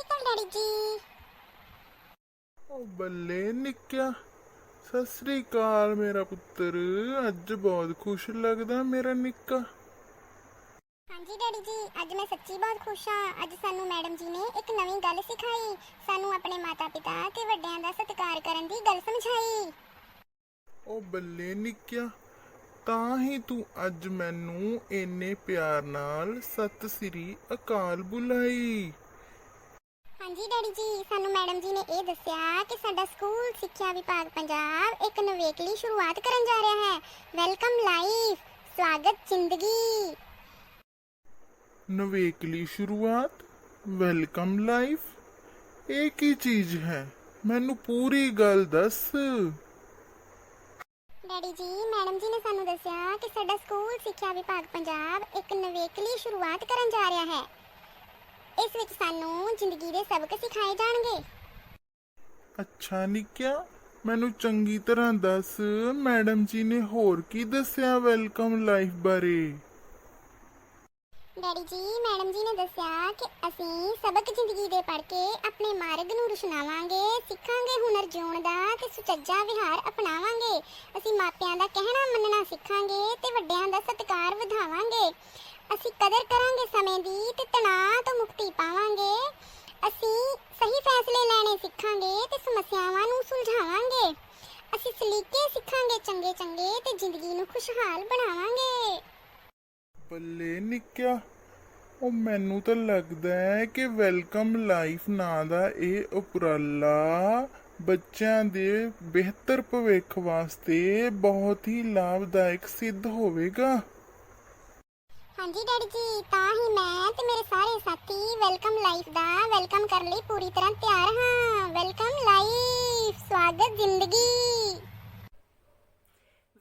ਅਕਾਲ daddy ਜੀ। ਉਹ ਬੱਲੇ ਨਿੱਕਿਆ ਸਤਿ ਸ੍ਰੀ ਅਕਾਲ ਮੇਰਾ ਪੁੱਤਰ। ਅੱਜ ਬਹੁਤ ਖੁਸ਼ ਲੱਗਦਾ ਮੇਰਾ ਨਿੱਕਾ। ਹਾਂਜੀ ਡੈਡੀ ਜੀ ਅੱਜ ਮੈਂ ਸੱਚੀ ਬਹੁਤ ਖੁਸ਼ ਹਾਂ। ਅੱਜ ਸਾਨੂੰ ਮੈਡਮ ਜੀ ਨੇ ਇੱਕ ਨਵੀਂ ਗੱਲ ਸਿਖਾਈ। ਸਾਨੂੰ ਆਪਣੇ ਮਾਤਾ-ਪਿਤਾ ਤੇ ਵੱਡਿਆਂ ਦਾ ਸਤਿਕਾਰ ਕਰਨ ਦੀ ਗੱਲ ਸਮਝਾਈ। ਉਹ ਬੱਲੇ ਨਿੱਕਿਆ ਤਾਂ ਹੀ ਤੂੰ ਅੱਜ ਮੈਨੂੰ ਇੰਨੇ ਪਿਆਰ ਨਾਲ ਸਤਿ ਸ੍ਰੀ ਅਕਾਲ ਬੁਲਾਈ। ਹਾਂਜੀ ਡੈਡੀ ਜੀ ਸਾਨੂੰ ਮੈਡਮ ਜੀ ਨੇ ਇਹ ਦੱਸਿਆ ਕਿ ਸਾਡਾ ਸਕੂਲ ਸਿੱਖਿਆ ਵਿਭਾਗ ਪੰਜਾਬ ਇੱਕ ਨਵੇਕਲੀ ਸ਼ੁਰੂਆਤ ਕਰਨ ਜਾ ਰਿਹਾ ਹੈ। ਵੈਲਕਮ ਲਾਈਫ ਸਵਾਗਤ ਜ਼ਿੰਦਗੀ। ਨਵੇਕਲੀ ਸ਼ੁਰੂਆਤ ਵੈਲਕਮ ਲਾਈਫ ਇਹ ਕੀ ਚੀਜ਼ ਹੈ? ਮੈਨੂੰ ਪੂਰੀ ਗੱਲ ਦੱਸ। ਡੈਡੀ ਜੀ, ਮੈਡਮ ਜੀ ਨੇ ਸਾਨੂੰ ਦੱਸਿਆ ਕਿ ਸਾਡਾ ਸਕੂਲ ਸਿੱਖਿਆ ਵਿਭਾਗ ਪੰਜਾਬ ਇੱਕ ਨਵੇਕਲੀ ਸ਼ੁਰੂਆਤ ਕਰਨ ਜਾ ਰਿਹਾ ਹੈ। ਇਸ ਵਿੱਚ ਸਾਨੂੰ ਜ਼ਿੰਦਗੀ ਦੇ ਸਬਕ ਸਿਖਾਏ ਜਾਣਗੇ। ਅੱਛਾ ਨਿੱਕਿਆ, ਮੈਨੂੰ ਚੰਗੀ ਤਰ੍ਹਾਂ ਦੱਸ, ਮੈਡਮ ਜੀ ਨੇ ਹੋਰ ਕੀ ਦੱਸਿਆ ਵੈਲਕਮ ਲਾਈਫ ਬਾਰੇ? ਡੈਡੀ ਜੀ, ਮੈਡਮ ਜੀ ਨੇ ਦੱਸਿਆ ਕਿ ਅਸੀਂ ਸਬਕ ਜ਼ਿੰਦਗੀ ਦੇ ਪੜ੍ਹ ਕੇ ਆਪਣੇ ਮਾਰਗ ਨੂੰ ਰੁਸ਼ਨਾਵਾਂਗੇ, ਸਿੱਖਾਂਗੇ ਹੁਨਰ ਜਿਉਣ ਦਾ ਤੇ ਸੁਚੱਜਾ ਵਿਹਾਰ ਅਪਣਾਵਾਂਗੇ। ਅਸੀਂ ਮਾਪਿਆਂ ਦਾ ਕਹਿਣਾ ਮੰਨਣਾ ਸਿੱਖਾਂਗੇ ਤੇ ਵੱਡਿਆਂ ਦਾ ਸਤਿਕਾਰ ਵਧਾਵਾਂਗੇ। ਅਸੀਂ ਕਦਰ ਕਰਾਂਗੇ ਸਮੇਂ ਦੀ ਤੇ ਤਣਾਅ ਤੋਂ ਮੁਕਤੀ ਪਾਵਾਂਗੇ। ਅਸੀਂ ਸਹੀ ਫੈਸਲੇ ਲੈਣੇ ਸਿੱਖਾਂਗੇ ਤੇ ਸਮੱਸਿਆਵਾਂ ਨੂੰ ਸੁਲਝਾਵਾਂਗੇ। ਅਸੀਂ ਸਲੀਕੇ ਸਿੱਖਾਂਗੇ ਚੰਗੇ ਚੰਗੇ ਤੇ ਜ਼ਿੰਦਗੀ ਨੂੰ ਖੁਸ਼ਹਾਲ ਬਣਾਵਾਂਗੇ। ਬੱਲੇ ਨਿੱਕਿਆ। ਉਹ ਮੈਨੂੰ ਤਾਂ ਲੱਗਦਾ ਹੈ ਕਿ ਵੈਲਕਮ ਲਾਈਫ ਨਾਂ ਦਾ ਇਹ ਉਪਰਾਲਾ ਬੱਚਿਆਂ ਦੇ ਬਿਹਤਰ ਭਵਿੱਖ ਵਾਸਤੇ ਬਹੁਤ ਹੀ ਲਾਭਦਾਇਕ ਸਿੱਧ ਹੋਵੇਗਾ। ਹਾਂਜੀ ਡੈਡੀ ਜੀ ਤਾਂ ਹੀ ਮੈਂ ਤੇ ਮੇਰੇ ਸਾਰੇ ਸਾਥੀ ਵੈਲਕਮ ਲਾਈਫ ਦਾ ਵੈਲਕਮ ਕਰਨ ਲਈ ਪੂਰੀ ਤਰ੍ਹਾਂ ਤਿਆਰ ਹਾਂ। ਵੈਲਕਮ ਲਾਈਫ ਸਵਾਗਤ ਜ਼ਿੰਦਗੀ।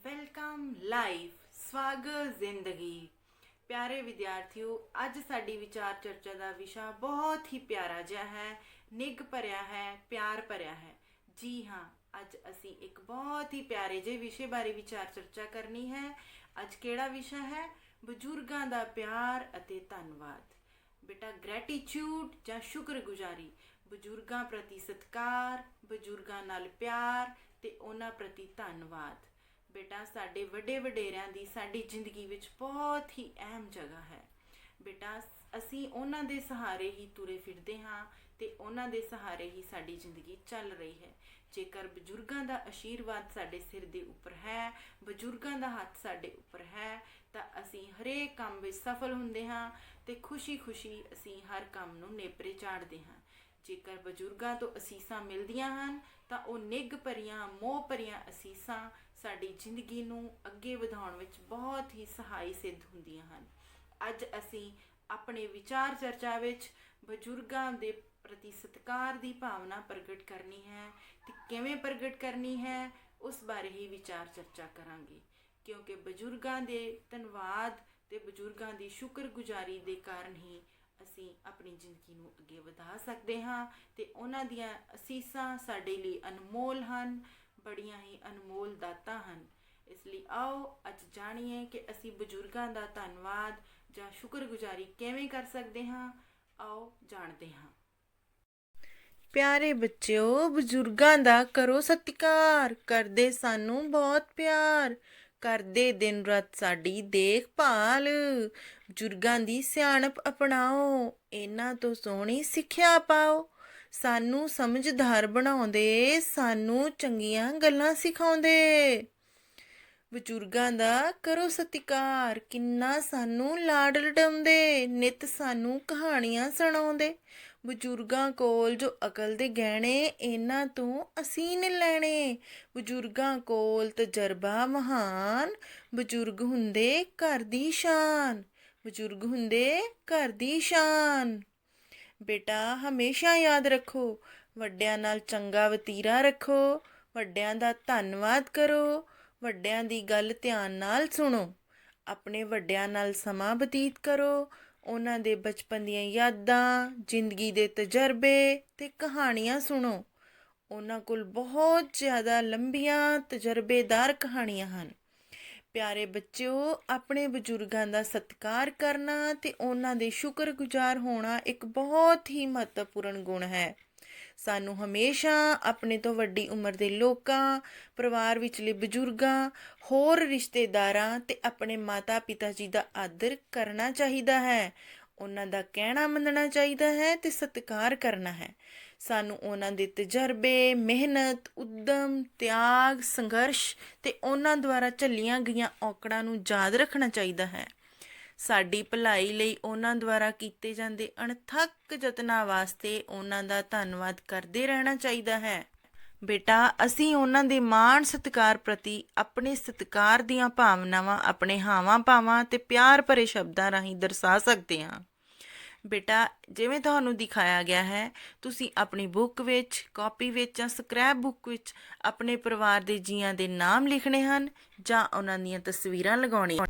ਵੈਲਕਮ ਲਾਈਫ ਸਵਾਗਤ ਜ਼ਿੰਦਗੀ। ਪਿਆਰੇ ਵਿਦਿਆਰਥੀਓ, ਅੱਜ ਸਾਡੀ ਵਿਚਾਰ ਚਰਚਾ ਦਾ ਵਿਸ਼ਾ ਬਹੁਤ ਹੀ ਪਿਆਰਾ ਜਿਹਾ ਹੈ, ਨਿੱਘ ਭਰਿਆ ਹੈ, ਪਿਆਰ ਭਰਿਆ ਹੈ। ਜੀ ਹਾਂ, ਅੱਜ ਅਸੀਂ ਇੱਕ ਬਹੁਤ ਹੀ ਪਿਆਰੇ ਜਿਹੇ ਵਿਸ਼ੇ ਬਾਰੇ ਵਿਚਾਰ ਚਰਚਾ ਕਰਨੀ ਹੈ। ਅੱਜ ਕਿਹੜਾ ਵਿਸ਼ਾ ਹੈ? ਬਜ਼ੁਰਗਾਂ ਦਾ ਪਿਆਰ ਅਤੇ ਧੰਨਵਾਦ। ਬੇਟਾ ਗ੍ਰੈਟੀਟਿਊਡ ਜਾਂ ਸ਼ੁਕਰਗੁਜ਼ਾਰੀ, ਬਜ਼ੁਰਗਾਂ ਪ੍ਰਤੀ ਸਤਿਕਾਰ, ਬਜ਼ੁਰਗਾਂ ਨਾਲ ਪਿਆਰ ਤੇ ਉਹਨਾਂ ਪ੍ਰਤੀ ਧੰਨਵਾਦ। ਬੇਟਾ, ਸਾਡੇ ਵੱਡੇ ਵਡੇਰਿਆਂ ਦੀ ਸਾਡੀ ਜ਼ਿੰਦਗੀ ਵਿੱਚ ਬਹੁਤ ਹੀ ਅਹਿਮ ਜਗ੍ਹਾ ਹੈ। ਬੇਟਾ, ਅਸੀਂ ਉਹਨਾਂ ਦੇ ਸਹਾਰੇ ਹੀ ਤੁਰੇ ਫਿਰਦੇ ਹਾਂ ਤੇ ਉਹਨਾਂ ਦੇ ਸਹਾਰੇ ਹੀ ਸਾਡੀ ਜ਼ਿੰਦਗੀ ਚੱਲ ਰਹੀ ਹੈ। ਜੇਕਰ ਬਜ਼ੁਰਗਾਂ ਦਾ ਆਸ਼ੀਰਵਾਦ ਸਾਡੇ ਸਿਰ ਦੇ ਉੱਪਰ ਹੈ, ਬਜ਼ੁਰਗਾਂ ਦਾ ਹੱਥ ਸਾਡੇ ਉੱਪਰ ਹੈ, ਤਾਂ ਅਸੀਂ ਹਰੇਕ ਕੰਮ ਵਿੱਚ ਸਫਲ ਹੁੰਦੇ ਹਾਂ ਤੇ ਖੁਸ਼ੀ-ਖੁਸ਼ੀ ਅਸੀਂ ਹਰ ਕੰਮ ਨੂੰ ਨੇਪਰੇ ਚਾੜਦੇ ਹਾਂ। ਜੇਕਰ ਬਜ਼ੁਰਗਾਂ ਤੋਂ ਅਸੀਸਾਂ ਮਿਲਦੀਆਂ ਹਨ, ਤਾਂ ਉਹ ਨਿੱਘ ਭਰੀਆਂ, ਮੋਹ ਭਰੀਆਂ ਅਸੀਸਾਂ ਸਾਡੀ ਜ਼ਿੰਦਗੀ ਨੂੰ ਅੱਗੇ ਵਧਾਉਣ ਵਿੱਚ ਬਹੁਤ ਹੀ ਸਹਾਈ ਸਿੱਧ ਹੁੰਦੀਆਂ ਹਨ। ਅੱਜ ਅਸੀਂ ਆਪਣੇ ਵਿਚਾਰ ਚਰਚਾ ਵਿੱਚ ਬਜ਼ੁਰਗਾਂ ਦੇ ਪ੍ਰਤੀ ਸਤਿਕਾਰ ਦੀ ਭਾਵਨਾ ਪ੍ਰਗਟ ਕਰਨੀ ਹੈ ਤੇ ਕਿਵੇਂ ਪ੍ਰਗਟ ਕਰਨੀ ਹੈ, ਉਸ ਬਾਰੇ ਹੀ ਵਿਚਾਰ ਚਰਚਾ ਕਰਾਂਗੇ। ਕਿਉਂਕਿ ਬਜ਼ੁਰਗਾਂ ਦੇ ਧੰਨਵਾਦ ਤੇ ਬਜ਼ੁਰਗਾਂ ਦੀ ਸ਼ੁਕਰਗੁਜ਼ਾਰੀ ਦੇ ਕਾਰਨ ਹੀ ਅਸੀਂ ਆਪਣੀ ਜ਼ਿੰਦਗੀ ਨੂੰ ਅੱਗੇ ਵਧਾ ਸਕਦੇ ਹਾਂ ਤੇ ਉਹਨਾਂ ਦੀਆਂ ਅਸੀਸਾਂ ਸਾਡੇ ਲਈ ਅਨਮੋਲ ਹਨ। ਬੜੀਆਂ ਹੀ ਅਨਮੋਲ ਦਾਤਾਂ ਹਨ। ਇਸ ਲਈ ਆਓ ਅੱਜ ਜਾਣੀਏ ਕਿ ਅਸੀਂ ਬਜ਼ੁਰਗਾਂ ਦਾ ਧੰਨਵਾਦ ਜਾਂ ਸ਼ੁਕਰਗੁਜ਼ਾਰੀ ਕਿਵੇਂ ਕਰ ਸਕਦੇ ਹਾਂ। ਆਓ ਜਾਣਦੇ ਹਾਂ। ਪਿਆਰੇ ਬੱਚਿਓ, ਬਜ਼ੁਰਗਾਂ ਦਾ ਕਰੋ ਸਤਿਕਾਰ। ਕਰਦੇ ਸਾਨੂੰ ਬਹੁਤ ਪਿਆਰ। ਕਰਦੇ ਦਿਨ ਰਾਤ ਸਾਡੀ ਦੇਖਭਾਲ। ਬਜ਼ੁਰਗਾਂ ਦੀ ਸਿਆਣਪ ਅਪਣਾਓ। ਇਹਨਾਂ ਤੋਂ ਸੋਹਣੀ ਸਿੱਖਿਆ ਪਾਓ। ਸਾਨੂੰ ਸਮਝਦਾਰ ਬਣਾਉਂਦੇ, ਸਾਨੂੰ ਚੰਗੀਆਂ ਗੱਲਾਂ ਸਿਖਾਉਂਦੇ। ਬਜ਼ੁਰਗਾਂ ਦਾ ਕਰੋ ਸਤਿਕਾਰ, ਕਿੰਨਾ ਸਾਨੂੰ ਲਾਡ ਲਡਾਉਂਦੇ ਨਿਤ ਸਾਨੂੰ ਕਹਾਣੀਆਂ ਸੁਣਾਉਂਦੇ। ਬਜ਼ੁਰਗਾਂ ਕੋਲ ਜੋ ਅਕਲ ਦੇ ਗਹਿਣੇ, ਇਹਨਾਂ ਤੋਂ ਅਸੀਂ ਨੇ ਲੈਣੇ। ਬਜ਼ੁਰਗਾਂ ਕੋਲ ਤਜਰਬਾ ਮਹਾਨ, ਬਜ਼ੁਰਗ ਹੁੰਦੇ ਘਰ ਦੀ ਸ਼ਾਨ। ਬਜ਼ੁਰਗ ਹੁੰਦੇ ਘਰ ਦੀ ਸ਼ਾਨ। ਬੇਟਾ, ਹਮੇਸ਼ਾ ਯਾਦ ਰੱਖੋ। ਵੱਡਿਆਂ ਨਾਲ ਚੰਗਾ ਵਤੀਰਾ ਰੱਖੋ। ਵੱਡਿਆਂ ਦਾ ਧੰਨਵਾਦ ਕਰੋ। ਵੱਡਿਆਂ ਦੀ ਗੱਲ ਧਿਆਨ ਨਾਲ ਸੁਣੋ। ਆਪਣੇ ਵੱਡਿਆਂ ਨਾਲ ਸਮਾਂ ਬਤੀਤ ਕਰੋ। ਉਹਨਾਂ ਦੇ ਬਚਪਨ ਦੀਆਂ ਯਾਦਾਂ, ਜ਼ਿੰਦਗੀ ਦੇ ਤਜਰਬੇ ਤੇ ਕਹਾਣੀਆਂ ਸੁਣੋ। ਉਹਨਾਂ ਕੋਲ ਬਹੁਤ ਜ਼ਿਆਦਾ ਲੰਬੀਆਂ ਤਜਰਬੇਦਾਰ ਕਹਾਣੀਆਂ ਹਨ। ਪਿਆਰੇ ਬੱਚਿਓ, ਆਪਣੇ ਬਜ਼ੁਰਗਾਂ ਦਾ ਸਤਿਕਾਰ ਕਰਨਾ ਤੇ ਉਹਨਾਂ ਦੇ ਸ਼ੁਕਰਗੁਜ਼ਾਰ ਹੋਣਾ ਇੱਕ ਬਹੁਤ ਹੀ ਮਹੱਤਵਪੂਰਨ ਗੁਣ ਹੈ। ਸਾਨੂੰ ਹਮੇਸ਼ਾ ਆਪਣੇ ਤੋਂ ਵੱਡੀ ਉਮਰ ਦੇ ਲੋਕਾਂ, ਪਰਿਵਾਰ ਵਿਚਲੇ ਬਜ਼ੁਰਗਾਂ, ਹੋਰ ਰਿਸ਼ਤੇਦਾਰਾਂ ਤੇ ਆਪਣੇ ਮਾਤਾ-ਪਿਤਾ ਜੀ ਦਾ ਆਦਰ ਕਰਨਾ ਚਾਹੀਦਾ ਹੈ। ਉਹਨਾਂ ਦਾ ਕਹਿਣਾ ਮੰਨਣਾ ਚਾਹੀਦਾ ਹੈ ਤੇ ਸਤਿਕਾਰ ਕਰਨਾ ਹੈ। ਸਾਨੂੰ ਉਹਨਾਂ ਦੇ ਤਜਰਬੇ, ਮਿਹਨਤ, ਉਦਮ, ਤਿਆਗ, ਸੰਘਰਸ਼ ਤੇ ਉਹਨਾਂ ਦੁਆਰਾ ਝੱਲੀਆਂ ਗਈਆਂ ਔਕੜਾਂ ਨੂੰ ਯਾਦ ਰੱਖਣਾ ਚਾਹੀਦਾ ਹੈ। ਸਾਡੀ ਭਲਾਈ ਲਈ ਉਹਨਾਂ ਦੁਆਰਾ ਕੀਤੇ ਜਾਂਦੇ ਅਣਥੱਕ ਯਤਨਾਂ ਵਾਸਤੇ ਉਹਨਾਂ ਦਾ ਧੰਨਵਾਦ ਕਰਦੇ ਰਹਿਣਾ ਚਾਹੀਦਾ ਹੈ। ਬੇਟਾ, ਅਸੀਂ ਉਹਨਾਂ ਦੇ ਮਾਣ ਸਤਿਕਾਰ ਪ੍ਰਤੀ ਆਪਣੇ ਸਤਿਕਾਰ ਦੀਆਂ ਭਾਵਨਾਵਾਂ, ਆਪਣੇ ਹਾਵਾਂ ਭਾਵਾਂ ਤੇ ਪਿਆਰ ਭਰੇ ਸ਼ਬਦਾਂ ਰਾਹੀਂ ਦਰਸਾ ਸਕਦੇ ਹਾਂ। ਬੇਟਾ, ਜਿਵੇਂ ਤੁਹਾਨੂੰ ਦਿਖਾਇਆ ਗਿਆ ਹੈ, ਤੁਸੀਂ ਆਪਣੀ ਬੁੱਕ ਵਿੱਚ ਕਾਪੀ ਵਿੱਚ ਜਾਂ ਸਕ੍ਰੈਪ ਬੁੱਕ ਵਿੱਚ ਆਪਣੇ ਪਰਿਵਾਰ ਦੇ ਜੀਆਂ ਦੇ ਨਾਮ ਲਿਖਣੇ ਹਨ ਜਾਂ ਉਹਨਾਂ ਦੀਆਂ ਤਸਵੀਰਾਂ ਲਗਾਉਣੀਆਂ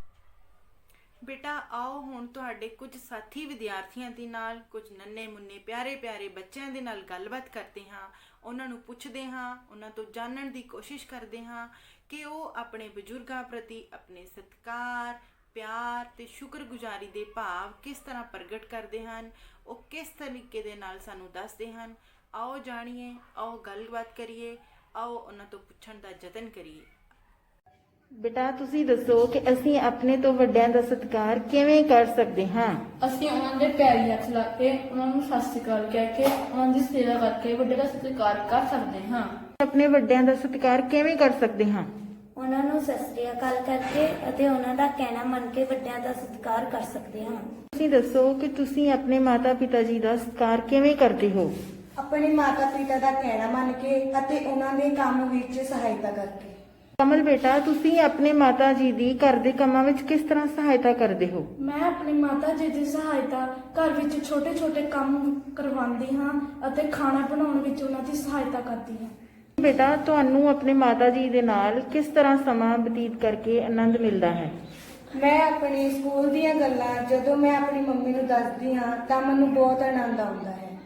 ਬੇਟਾ, ਆਓ ਹੁਣ ਤੁਹਾਡੇ ਕੁਝ ਸਾਥੀ ਵਿਦਿਆਰਥੀਆਂ ਦੇ ਨਾਲ, ਕੁਝ ਨੰਨੇ ਮੁੰਨੇ ਪਿਆਰੇ ਪਿਆਰੇ ਬੱਚਿਆਂ ਦੇ ਨਾਲ ਗੱਲਬਾਤ ਕਰਦੇ ਹਾਂ। ਉਹਨਾਂ ਨੂੰ ਪੁੱਛਦੇ ਹਾਂ, ਉਹਨਾਂ ਤੋਂ ਜਾਣਨ ਦੀ ਕੋਸ਼ਿਸ਼ ਕਰਦੇ ਹਾਂ ਕਿ ਉਹ ਆਪਣੇ ਬਜ਼ੁਰਗਾਂ ਪ੍ਰਤੀ ਆਪਣੇ ਸਤਿਕਾਰ ਪਿਆਰ ਤੇ ਸ਼ੁਕਰਗੁਜ਼ਾਰੀ ਦੇ ਭਾਵ ਕਿਸ ਤਰ੍ਹਾਂ ਪ੍ਰਗਟ ਕਰਦੇ ਹਨ ਉਹ ਕਿਸ ਤਰੀਕੇ ਦੇ ਨਾਲ ਸਾਨੂੰ ਦੱਸਦੇ ਹਨ? ਆਓ ਜਾਣੀਏ ਆਓ ਗੱਲਬਾਤ ਕਰੀਏ ਆਓ ਉਹਨਾਂ ਤੋਂ ਪੁੱਛਣ ਦਾ ਯਤਨ ਕਰੀਏ। ਬੇਟਾ ਤੁਸੀਂ ਦੱਸੋ ਕਿ ਅਸੀਂ ਆਪਣੇ ਤੋਂ ਵੱਡਿਆਂ ਦਾ ਸਤਿਕਾਰ ਕਿਵੇਂ ਕਰ ਸਕਦੇ ਹਾਂ? ਅਸੀਂ ਉਹਨਾਂ ਦੇ ਪੈਰੀ ਹੱਥ ਲਾ ਕੇ ਉਹਨਾਂ ਨੂੰ ਸਤਿ ਸ਼੍ਰੀ ਅਕਾਲ ਕਹਿ ਕੇ ਉਹਨਾਂ ਦੀ ਸੇਵਾ ਕਰਕੇ ਵੱਡੇ ਦਾ ਸਤਿਕਾਰ ਕਰ ਸਕਦੇ ਹਾਂ। ਆਪਣੇ ਵੱਡਿਆਂ ਦਾ ਸਤਿਕਾਰ ਕਿਵੇਂ ਕਰ ਸਕਦੇ ਹਾਂ? ਉਹਨਾਂ ਨੂੰ ਸਤਿ ਸ੍ਰੀ ਅਕਾਲ ਕਰਕੇ ਅਤੇ ਉਹਨਾਂ ਦਾ ਕਹਿਣਾ ਮੰਨ ਕੇ ਵੱਡਿਆਂ ਦਾ ਸਤਿਕਾਰ ਕਰ ਸਕਦੇ ਹਾਂ। ਤੁਸੀਂ ਦੱਸੋ ਕਿ ਤੁਸੀਂ ਆਪਣੇ ਮਾਤਾ-ਪਿਤਾ ਜੀ ਦਾ ਸਤਿਕਾਰ ਕਿਵੇਂ ਕਰਦੇ ਹੋ? ਆਪਣੇ ਮਾਤਾ ਪਿਤਾ ਦਾ ਕਹਿਣਾ ਮੰਨ ਕੇ ਅਤੇ ਉਹਨਾਂ ਦੇ ਕੰਮ ਵਿੱਚ ਸਹਾਇਤਾ ਕਰਕੇ। ਕਮਲ ਬੇਟਾ ਤੁਸੀਂ ਆਪਣੇ ਮਾਤਾ ਜੀ ਦੀ ਘਰ ਦੇ ਕੰਮਾਂ ਵਿੱਚ ਕਿਸ ਤਰ੍ਹਾਂ ਸਹਾਇਤਾ ਕਰਦੇ ਹੋ? ਮੈਂ ਆਪਣੀ ਮਾਤਾ ਜੀ ਦੀ ਸਹਾਇਤਾ ਘਰ ਵਿੱਚ ਛੋਟੇ-ਛੋਟੇ ਕੰਮ ਕਰਵਾਉਂਦੀ ਹਾਂ ਅਤੇ ਖਾਣਾ ਬਣਾਉਣ ਵਿੱਚ ਉਹਨਾਂ ਦੀ ਸਹਾਇਤਾ ਕਰਦੀ ਹਾਂ। ਬੇਟਾ ਤੁਹਾਨੂੰ ਆਪਣੇ ਮਾਤਾ ਜੀ ਦੇ ਨਾਲ ਕਿਸ ਤਰ੍ਹਾਂ ਸਮਾਂ ਬਤੀਤ ਕਰਕੇ ਆਨੰਦ ਮਿਲਦਾ ਹੈ? ਮੈਂ ਆਪਣੇ ਸਕੂਲ ਦੀਆਂ ਗੱਲਾਂ ਜਦੋਂ ਮੈਂ ਆਪਣੀ ਮੰਮੀ ਨੂੰ ਦੱਸਦੀ ਹਾਂ ਤਾਂ ਮੈਨੂੰ ਬਹੁਤ ਆਨੰਦ ਆਉਂਦਾ ਹੈ।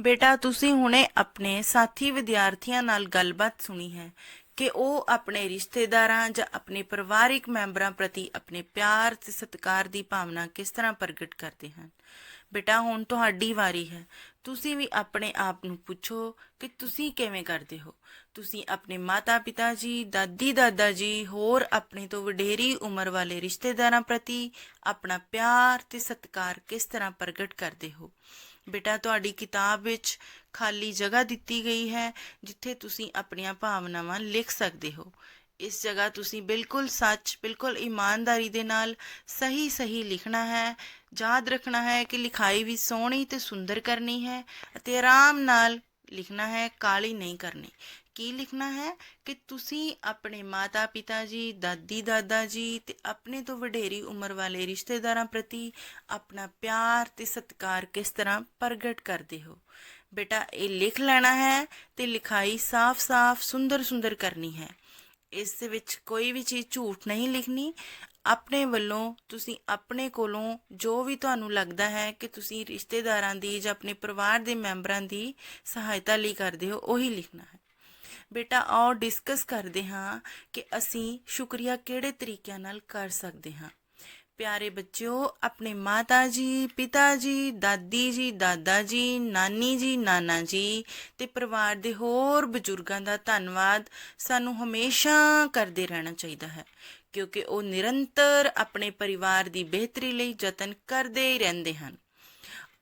ਬੇਟਾ ਤੁਸੀਂ ਹੁਣੇ ਆਪਣੇ ਸਾਥੀ ਵਿਦਿਆਰਥੀਆਂ ਨਾਲ ਗੱਲਬਾਤ ਸੁਣੀ ਹੈ ਕਿ ਉਹ ਆਪਣੇ ਰਿਸ਼ਤੇਦਾਰਾਂ ਜਾਂ ਆਪਣੇ ਪਰਿਵਾਰਿਕ ਮੈਂਬਰਾਂ ਪ੍ਰਤੀ ਆਪਣੇ ਪਿਆਰ ਤੇ ਸਤਿਕਾਰ ਦੀ ਭਾਵਨਾ ਕਿਸ ਤਰ੍ਹਾਂ ਪ੍ਰਗਟ ਕਰਦੇ ਹਨ। ਬੇਟਾ ਹੁਣ ਤੁਹਾਡੀ ਵਾਰੀ ਹੈ। ਤੁਸੀਂ ਵੀ ਆਪਣੇ ਆਪ ਨੂੰ ਪੁੱਛੋ ਕਿ ਤੁਸੀਂ ਕਿਵੇਂ ਕਰਦੇ ਹੋ। ਤੁਸੀਂ ਆਪਣੇ ਮਾਤਾ-ਪਿਤਾ ਜੀ ਦਾਦੀ-ਦਾਦਾ ਜੀ, ਹੋਰ ਆਪਣੇ ਤੋਂ ਵਡੇਰੀ ਉਮਰ ਵਾਲੇ ਰਿਸ਼ਤੇਦਾਰਾਂ ਪ੍ਰਤੀ ਆਪਣਾ ਪਿਆਰ ਤੇ ਸਤਿਕਾਰ ਕਿਸ ਤਰ੍ਹਾਂ ਪ੍ਰਗਟ ਕਰਦੇ ਹੋ? ਬੇਟਾ, ਤੁਹਾਡੀ ਕਿਤਾਬ ਵਿੱਚ ਖਾਲੀ ਜਗ੍ਹਾ ਦਿੱਤੀ ਗਈ ਹੈ ਜਿੱਥੇ ਤੁਸੀਂ ਆਪਣੀਆਂ ਭਾਵਨਾਵਾਂ ਲਿਖ ਸਕਦੇ ਹੋ। ਇਸ ਜਗ੍ਹਾ ਤੁਸੀਂ ਬਿਲਕੁਲ ਸੱਚ, ਬਿਲਕੁਲ ਇਮਾਨਦਾਰੀ ਦੇ ਨਾਲ ਸਹੀ ਸਹੀ ਲਿਖਣਾ ਹੈ। ਯਾਦ ਰੱਖਣਾ ਹੈ ਕਿ ਲਿਖਾਈ ਵੀ ਸੋਹਣੀ ਤੇ ਸੁੰਦਰ ਕਰਨੀ ਹੈ ਅਤੇ ਆਰਾਮ ਨਾਲ ਲਿਖਣਾ ਹੈ ਕਾਲੀ ਨਹੀਂ ਕਰਨੀ। ਕੀ ਲਿਖਣਾ ਹੈ? ਕਿ ਤੁਸੀਂ ਆਪਣੇ ਮਾਤਾ ਪਿਤਾ ਜੀ ਦਾਦੀ ਦਾਦਾ ਜੀ ਤੇ ਆਪਣੇ ਤੋਂ ਵਡੇਰੀ ਉਮਰ ਵਾਲੇ ਰਿਸ਼ਤੇਦਾਰਾਂ ਪ੍ਰਤੀ ਆਪਣਾ ਪਿਆਰ ਤੇ ਸਤਿਕਾਰ ਕਿਸ ਤਰ੍ਹਾਂ ਪ੍ਰਗਟ ਕਰਦੇ ਹੋ? ਬੇਟਾ, ਇਹ ਲਿਖ ਲੈਣਾ ਹੈ ਤੇ ਲਿਖਾਈ ਸਾਫ਼-ਸਾਫ਼, ਸੁੰਦਰ-ਸੁੰਦਰ ਕਰਨੀ ਹੈ। ਇਸ ਦੇ ਵਿੱਚ ਕੋਈ ਵੀ ਚੀਜ਼ ਝੂਠ ਨਹੀਂ ਲਿਖਣੀ। ਆਪਣੇ ਵੱਲੋਂ, ਤੁਸੀਂ ਆਪਣੇ ਕੋਲੋਂ ਜੋ ਵੀ ਤੁਹਾਨੂੰ ਲੱਗਦਾ ਹੈ ਕਿ ਤੁਸੀਂ ਰਿਸ਼ਤੇਦਾਰਾਂ ਦੀ ਜਾਂ ਆਪਣੇ ਪਰਿਵਾਰ ਦੇ ਮੈਂਬਰਾਂ ਦੀ ਸਹਾਇਤਾ ਲਈ ਕਰਦੇ ਹੋ, ਉਹੀ ਲਿਖਣਾ ਹੈ। ਬੇਟਾ, ਆਓ ਡਿਸਕਸ ਕਰਦੇ ਹਾਂ ਕਿ ਅਸੀਂ ਸ਼ੁਕਰੀਆ ਕਿਹੜੇ ਤਰੀਕਿਆਂ ਨਾਲ ਕਰ ਸਕਦੇ ਹਾਂ। ਪਿਆਰੇ ਬੱਚਿਓ, ਆਪਣੇ ਮਾਤਾ ਜੀ, ਪਿਤਾ ਜੀ, ਦਾਦੀ ਜੀ, ਦਾਦਾ ਜੀ, ਨਾਨੀ ਜੀ, ਨਾਨਾ ਜੀ ਤੇ ਪਰਿਵਾਰ ਦੇ ਹੋਰ ਬਜ਼ੁਰਗਾਂ ਦਾ ਧੰਨਵਾਦ ਸਾਨੂੰ ਹਮੇਸ਼ਾ ਕਰਦੇ ਰਹਿਣਾ ਚਾਹੀਦਾ ਹੈ, ਕਿਉਂਕਿ ਉਹ ਨਿਰੰਤਰ ਆਪਣੇ ਪਰਿਵਾਰ ਦੀ ਬਿਹਤਰੀ ਲਈ ਯਤਨ ਕਰਦੇ ਹੀ ਰਹਿੰਦੇ ਹਨ।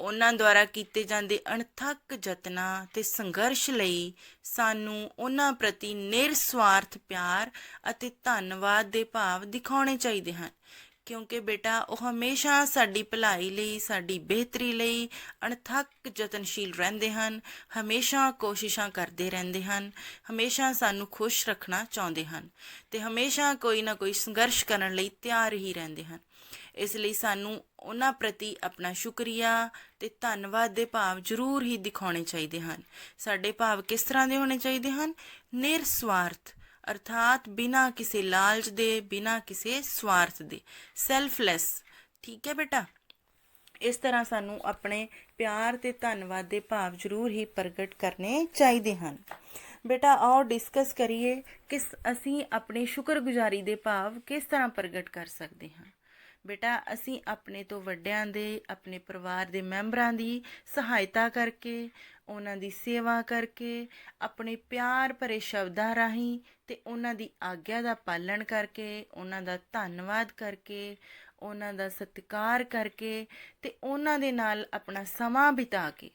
ਉਹਨਾਂ ਦੁਆਰਾ ਕੀਤੇ ਜਾਂਦੇ ਅਣਥੱਕ ਯਤਨਾਂ ਤੇ ਸੰਘਰਸ਼ ਲਈ ਸਾਨੂੰ ਉਹਨਾਂ ਪ੍ਰਤੀ ਨਿਰਸਵਾਰਥ ਪਿਆਰ ਅਤੇ ਧੰਨਵਾਦ ਦੇ ਭਾਵ ਦਿਖਾਉਣੇ ਚਾਹੀਦੇ ਹਨ ਕਿਉਂਕਿ ਬੇਟਾ, ਉਹ ਹਮੇਸ਼ਾ ਸਾਡੀ ਭਲਾਈ ਲਈ, ਸਾਡੀ ਬਿਹਤਰੀ ਲਈ ਅਣਥੱਕ ਯਤਨਸ਼ੀਲ ਰਹਿੰਦੇ ਹਨ, ਹਮੇਸ਼ਾ ਕੋਸ਼ਿਸ਼ਾਂ ਕਰਦੇ ਰਹਿੰਦੇ ਹਨ, ਹਮੇਸ਼ਾ ਸਾਨੂੰ ਖੁਸ਼ ਰੱਖਣਾ ਚਾਹੁੰਦੇ ਹਨ ਤੇ ਹਮੇਸ਼ਾ ਕੋਈ ਨਾ ਕੋਈ ਸੰਘਰਸ਼ ਕਰਨ ਲਈ ਤਿਆਰ ਹੀ ਰਹਿੰਦੇ ਹਨ। ਇਸ ਲਈ ਸਾਨੂੰ ਉਹਨਾਂ ਪ੍ਰਤੀ ਆਪਣਾ ਸ਼ੁਕਰੀਆ ਤੇ ਧੰਨਵਾਦ ਦੇ ਭਾਵ ਜ਼ਰੂਰ ਹੀ ਦਿਖਾਉਣੇ ਚਾਹੀਦੇ ਹਨ। ਸਾਡੇ ਭਾਵ ਕਿਸ ਤਰ੍ਹਾਂ ਦੇ ਹੋਣੇ ਚਾਹੀਦੇ ਹਨ? ਨਿਰਸਵਾਰਥ ਅਰਥਾਤ ਬਿਨਾ ਕਿਸੇ ਲਾਲਚ ਦੇ, ਬਿਨਾ ਕਿਸੇ ਸਵਾਰਥ ਦੇ ਸੈਲਫਲੈਸ ਠੀਕ ਹੈ ਬੇਟਾ? ਇਸ ਤਰ੍ਹਾਂ ਸਾਨੂੰ ਆਪਣੇ ਪਿਆਰ ਤੇ ਧੰਨਵਾਦ ਦੇ ਭਾਵ ਜ਼ਰੂਰ ਹੀ ਪ੍ਰਗਟ ਕਰਨੇ ਚਾਹੀਦੇ ਹਨ। ਬੇਟਾ, ਆਓ ਡਿਸਕਸ ਕਰੀਏ ਕਿ ਅਸੀਂ ਆਪਣੀ ਸ਼ੁਕਰਗੁਜ਼ਾਰੀ ਦੇ ਭਾਵ ਕਿਸ ਤਰ੍ਹਾਂ ਪ੍ਰਗਟ ਕਰ ਸਕਦੇ ਹਾਂ। ਬੇਟਾ, ਅਸੀਂ ਆਪਣੇ ਤੋਂ ਵੱਡਿਆਂ ਦੇ, ਆਪਣੇ ਪਰਿਵਾਰ ਦੇ ਮੈਂਬਰਾਂ ਦੀ ਸਹਾਇਤਾ ਕਰਕੇ ਉਹਨਾਂ ਦੀ ਸੇਵਾ ਕਰਕੇ, ਆਪਣੇ ਪਿਆਰ ਭਰੇ ਸ਼ਬਦਾਂ ਰਾਹੀਂ ਤੇ ਉਹਨਾਂ ਦੀ ਆਗਿਆ ਦਾ ਪਾਲਣ ਕਰਕੇ, ਉਹਨਾਂ ਦਾ ਧੰਨਵਾਦ ਕਰਕੇ, ਉਹਨਾਂ ਦਾ ਸਤਿਕਾਰ ਕਰਕੇ ਤੇ ਉਹਨਾਂ ਦੇ ਨਾਲ ਆਪਣਾ ਸਮਾਂ ਬਿਤਾ ਕੇ।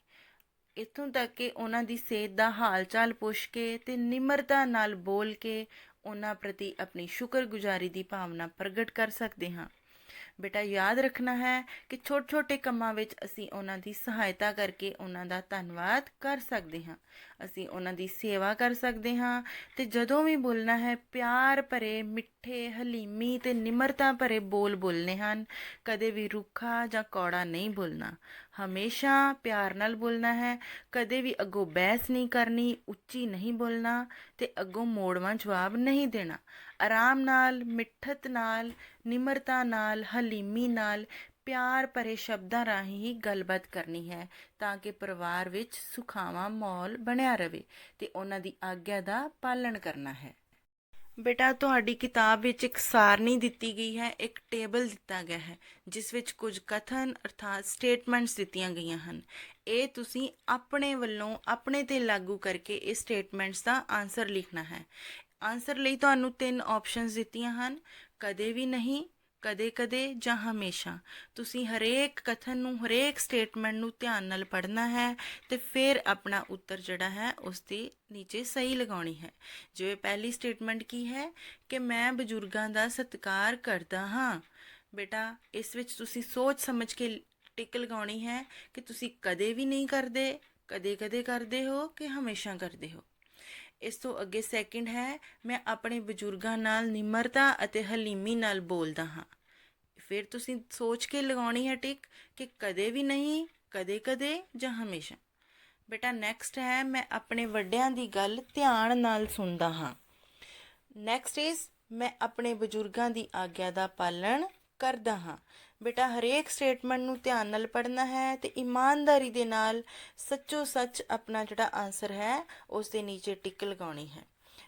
ਇੱਥੋਂ ਤੱਕ ਕਿ ਉਹਨਾਂ ਦੀ ਸਿਹਤ ਦਾ ਹਾਲ ਚਾਲ ਪੁੱਛ ਕੇ ਤੇ ਨਿਮਰਤਾ ਨਾਲ ਬੋਲ ਕੇ ਉਹਨਾਂ ਪ੍ਰਤੀ ਆਪਣੀ ਸ਼ੁਕਰਗੁਜ਼ਾਰੀ ਦੀ ਭਾਵਨਾ ਪ੍ਰਗਟ ਕਰ ਸਕਦੇ ਹਾਂ। ਬੇਟਾ ਯਾਦ ਰੱਖਣਾ ਹੈ ਕਿ ਛੋਟੇ-ਛੋਟੇ ਕੰਮਾਂ ਵਿੱਚ ਅਸੀਂ ਉਹਨਾਂ ਦੀ ਸਹਾਇਤਾ ਕਰਕੇ ਉਹਨਾਂ ਦਾ ਧੰਨਵਾਦ ਕਰ ਸਕਦੇ ਹਾਂ। ਅਸੀਂ ਉਹਨਾਂ ਦੀ ਸੇਵਾ ਕਰ ਸਕਦੇ ਹਾਂ। ਤੇ ਜਦੋਂ ਵੀ ਬੋਲਣਾ ਹੈ, ਪਿਆਰ ਭਰੇ, ਮਿੱਠੇ, ਹਲੀਮੀ ਤੇ ਨਿਮਰਤਾ ਭਰੇ ਬੋਲ ਬੋਲਨੇ ਹਨ। ਕਦੇ ਵੀ ਰੁੱਖਾ ਜਾਂ ਕੌੜਾ ਨਹੀਂ ਬੋਲਣਾ। ਹਮੇਸ਼ਾ ਪਿਆਰ ਨਾਲ ਬੋਲਣਾ ਹੈ। ਕਦੇ ਵੀ ਅੱਗੋਂ ਬਹਿਸ ਨਹੀਂ ਕਰਨੀ, ਉੱਚੀ ਨਹੀਂ ਬੋਲਣਾ ਤੇ ਅੱਗੋਂ ਮੋੜਵਾਂ ਜਵਾਬ ਨਹੀਂ ਦੇਣਾ। ਆਰਾਮ ਨਾਲ, ਮਿੱਠਤ ਨਾਲ, ਨਿਮਰਤਾ ਨਾਲ, ਹਲੀਮੀ ਨਾਲ ਪਿਆਰ ਭਰੇ ਸ਼ਬਦਾਂ ਰਾਹੀਂ ਹੀ ਗੱਲਬਾਤ ਕਰਨੀ ਹੈ ਤਾਂ ਕਿ ਪਰਿਵਾਰ ਵਿੱਚ ਸੁਖਾਵਾਂ ਮਾਹੌਲ ਬਣਿਆ ਰਵੇ ਤੇ ਉਹਨਾਂ ਦੀ ਆਗਿਆ ਦਾ ਪਾਲਣ ਕਰਨਾ ਹੈ। ਬੇਟਾ, ਤੁਹਾਡੀ ਕਿਤਾਬ ਵਿੱਚ ਇੱਕ ਸਾਰਣੀ ਦਿੱਤੀ ਗਈ ਹੈ, ਇੱਕ ਟੇਬਲ ਦਿੱਤਾ ਗਿਆ ਹੈ, ਜਿਸ ਵਿੱਚ ਕੁਝ ਕਥਨ ਅਰਥਾਤ ਸਟੇਟਮੈਂਟਸ ਦਿੱਤੀਆਂ ਗਈਆਂ ਹਨ। ਇਹ ਤੁਸੀਂ ਆਪਣੇ ਵੱਲੋਂ ਆਪਣੇ ਤੇ ਲਾਗੂ ਕਰਕੇ ਇਹ ਸਟੇਟਮੈਂਟਸ ਦਾ ਆਨਸਰ ਲਿਖਣਾ ਹੈ। ਆਨਸਰ ਲਈ ਤੁਹਾਨੂੰ ਤਿੰਨ ਆਪਸ਼ਨਸ ਦਿੱਤੀਆਂ ਹਨ, ਕਦੇ ਵੀ ਨਹੀਂ ਕਦੇ-ਕਦੇ ਜਾਂ ਹਮੇਸ਼ਾ। ਤੁਸੀਂ ਹਰੇਕ ਕਥਨ ਨੂੰ, ਹਰੇਕ ਸਟੇਟਮੈਂਟ ਨੂੰ ਧਿਆਨ ਨਾਲ ਪੜ੍ਹਨਾ ਹੈ ਤੇ ਫਿਰ ਆਪਣਾ ਉੱਤਰ ਜਿਹੜਾ ਹੈ ਉਸ ਦੇ ਨੀਚੇ ਸਹੀ ਲਗਾਉਣੀ ਹੈ। ਜਿਵੇਂ ਪਹਿਲੀ ਸਟੇਟਮੈਂਟ ਕੀ ਹੈ? ਕਿ ਮੈਂ ਬਜ਼ੁਰਗਾਂ ਦਾ ਸਤਿਕਾਰ ਕਰਦਾ ਹਾਂ। ਬੇਟਾ, ਇਸ ਵਿੱਚ ਤੁਸੀਂ ਸੋਚ ਸਮਝ ਕੇ ਟਿਕ ਲਗਾਉਣੀ ਹੈ ਕਿ ਤੁਸੀਂ ਕਦੇ ਵੀ ਨਹੀਂ ਕਰਦੇ, ਕਦੇ-ਕਦੇ ਕਰਦੇ ਹੋ ਕਿ ਹਮੇਸ਼ਾ ਕਰਦੇ ਹੋ। ਇਸ ਤੋਂ ਅੱਗੇ ਸੈਕਿੰਡ ਹੈ, ਮੈਂ ਆਪਣੇ ਬਜ਼ੁਰਗਾਂ ਨਾਲ ਨਿਮਰਤਾ ਅਤੇ ਹਲੀਮੀ ਨਾਲ ਬੋਲਦਾ ਹਾਂ। ਫਿਰ ਤੁਸੀਂ ਸੋਚ ਕੇ ਲਗਾਉਣੀ ਹੈ ਟਿਕ ਕਿ ਕਦੇ ਵੀ ਨਹੀਂ ਕਦੇ-ਕਦੇ ਜਾਂ ਹਮੇਸ਼ਾ। ਬੇਟਾ ਨੈਕਸਟ ਹੈ, ਮੈਂ ਆਪਣੇ ਵੱਡਿਆਂ ਦੀ ਗੱਲ ਧਿਆਨ ਨਾਲ ਸੁਣਦਾ ਹਾਂ। ਨੈਕਸਟ ਇਜ਼ ਮੈਂ ਆਪਣੇ ਬਜ਼ੁਰਗਾਂ ਦੀ ਆਗਿਆ ਦਾ ਪਾਲਣ ਕਰਦਾ ਹਾਂ। ਬੇਟਾ, ਹਰੇਕ ਸਟੇਟਮੈਂਟ ਨੂੰ ਧਿਆਨ ਨਾਲ ਪੜ੍ਹਨਾ ਹੈ ਤੇ ਇਮਾਨਦਾਰੀ ਦੇ ਨਾਲ ਸੱਚੋ ਸੱਚ ਆਪਣਾ ਜਿਹੜਾ ਆਨਸਰ ਹੈ, ਉਸ ਦੇ ਨੀਚੇ ਟਿਕ ਲਗਾਉਣੀ ਹੈ।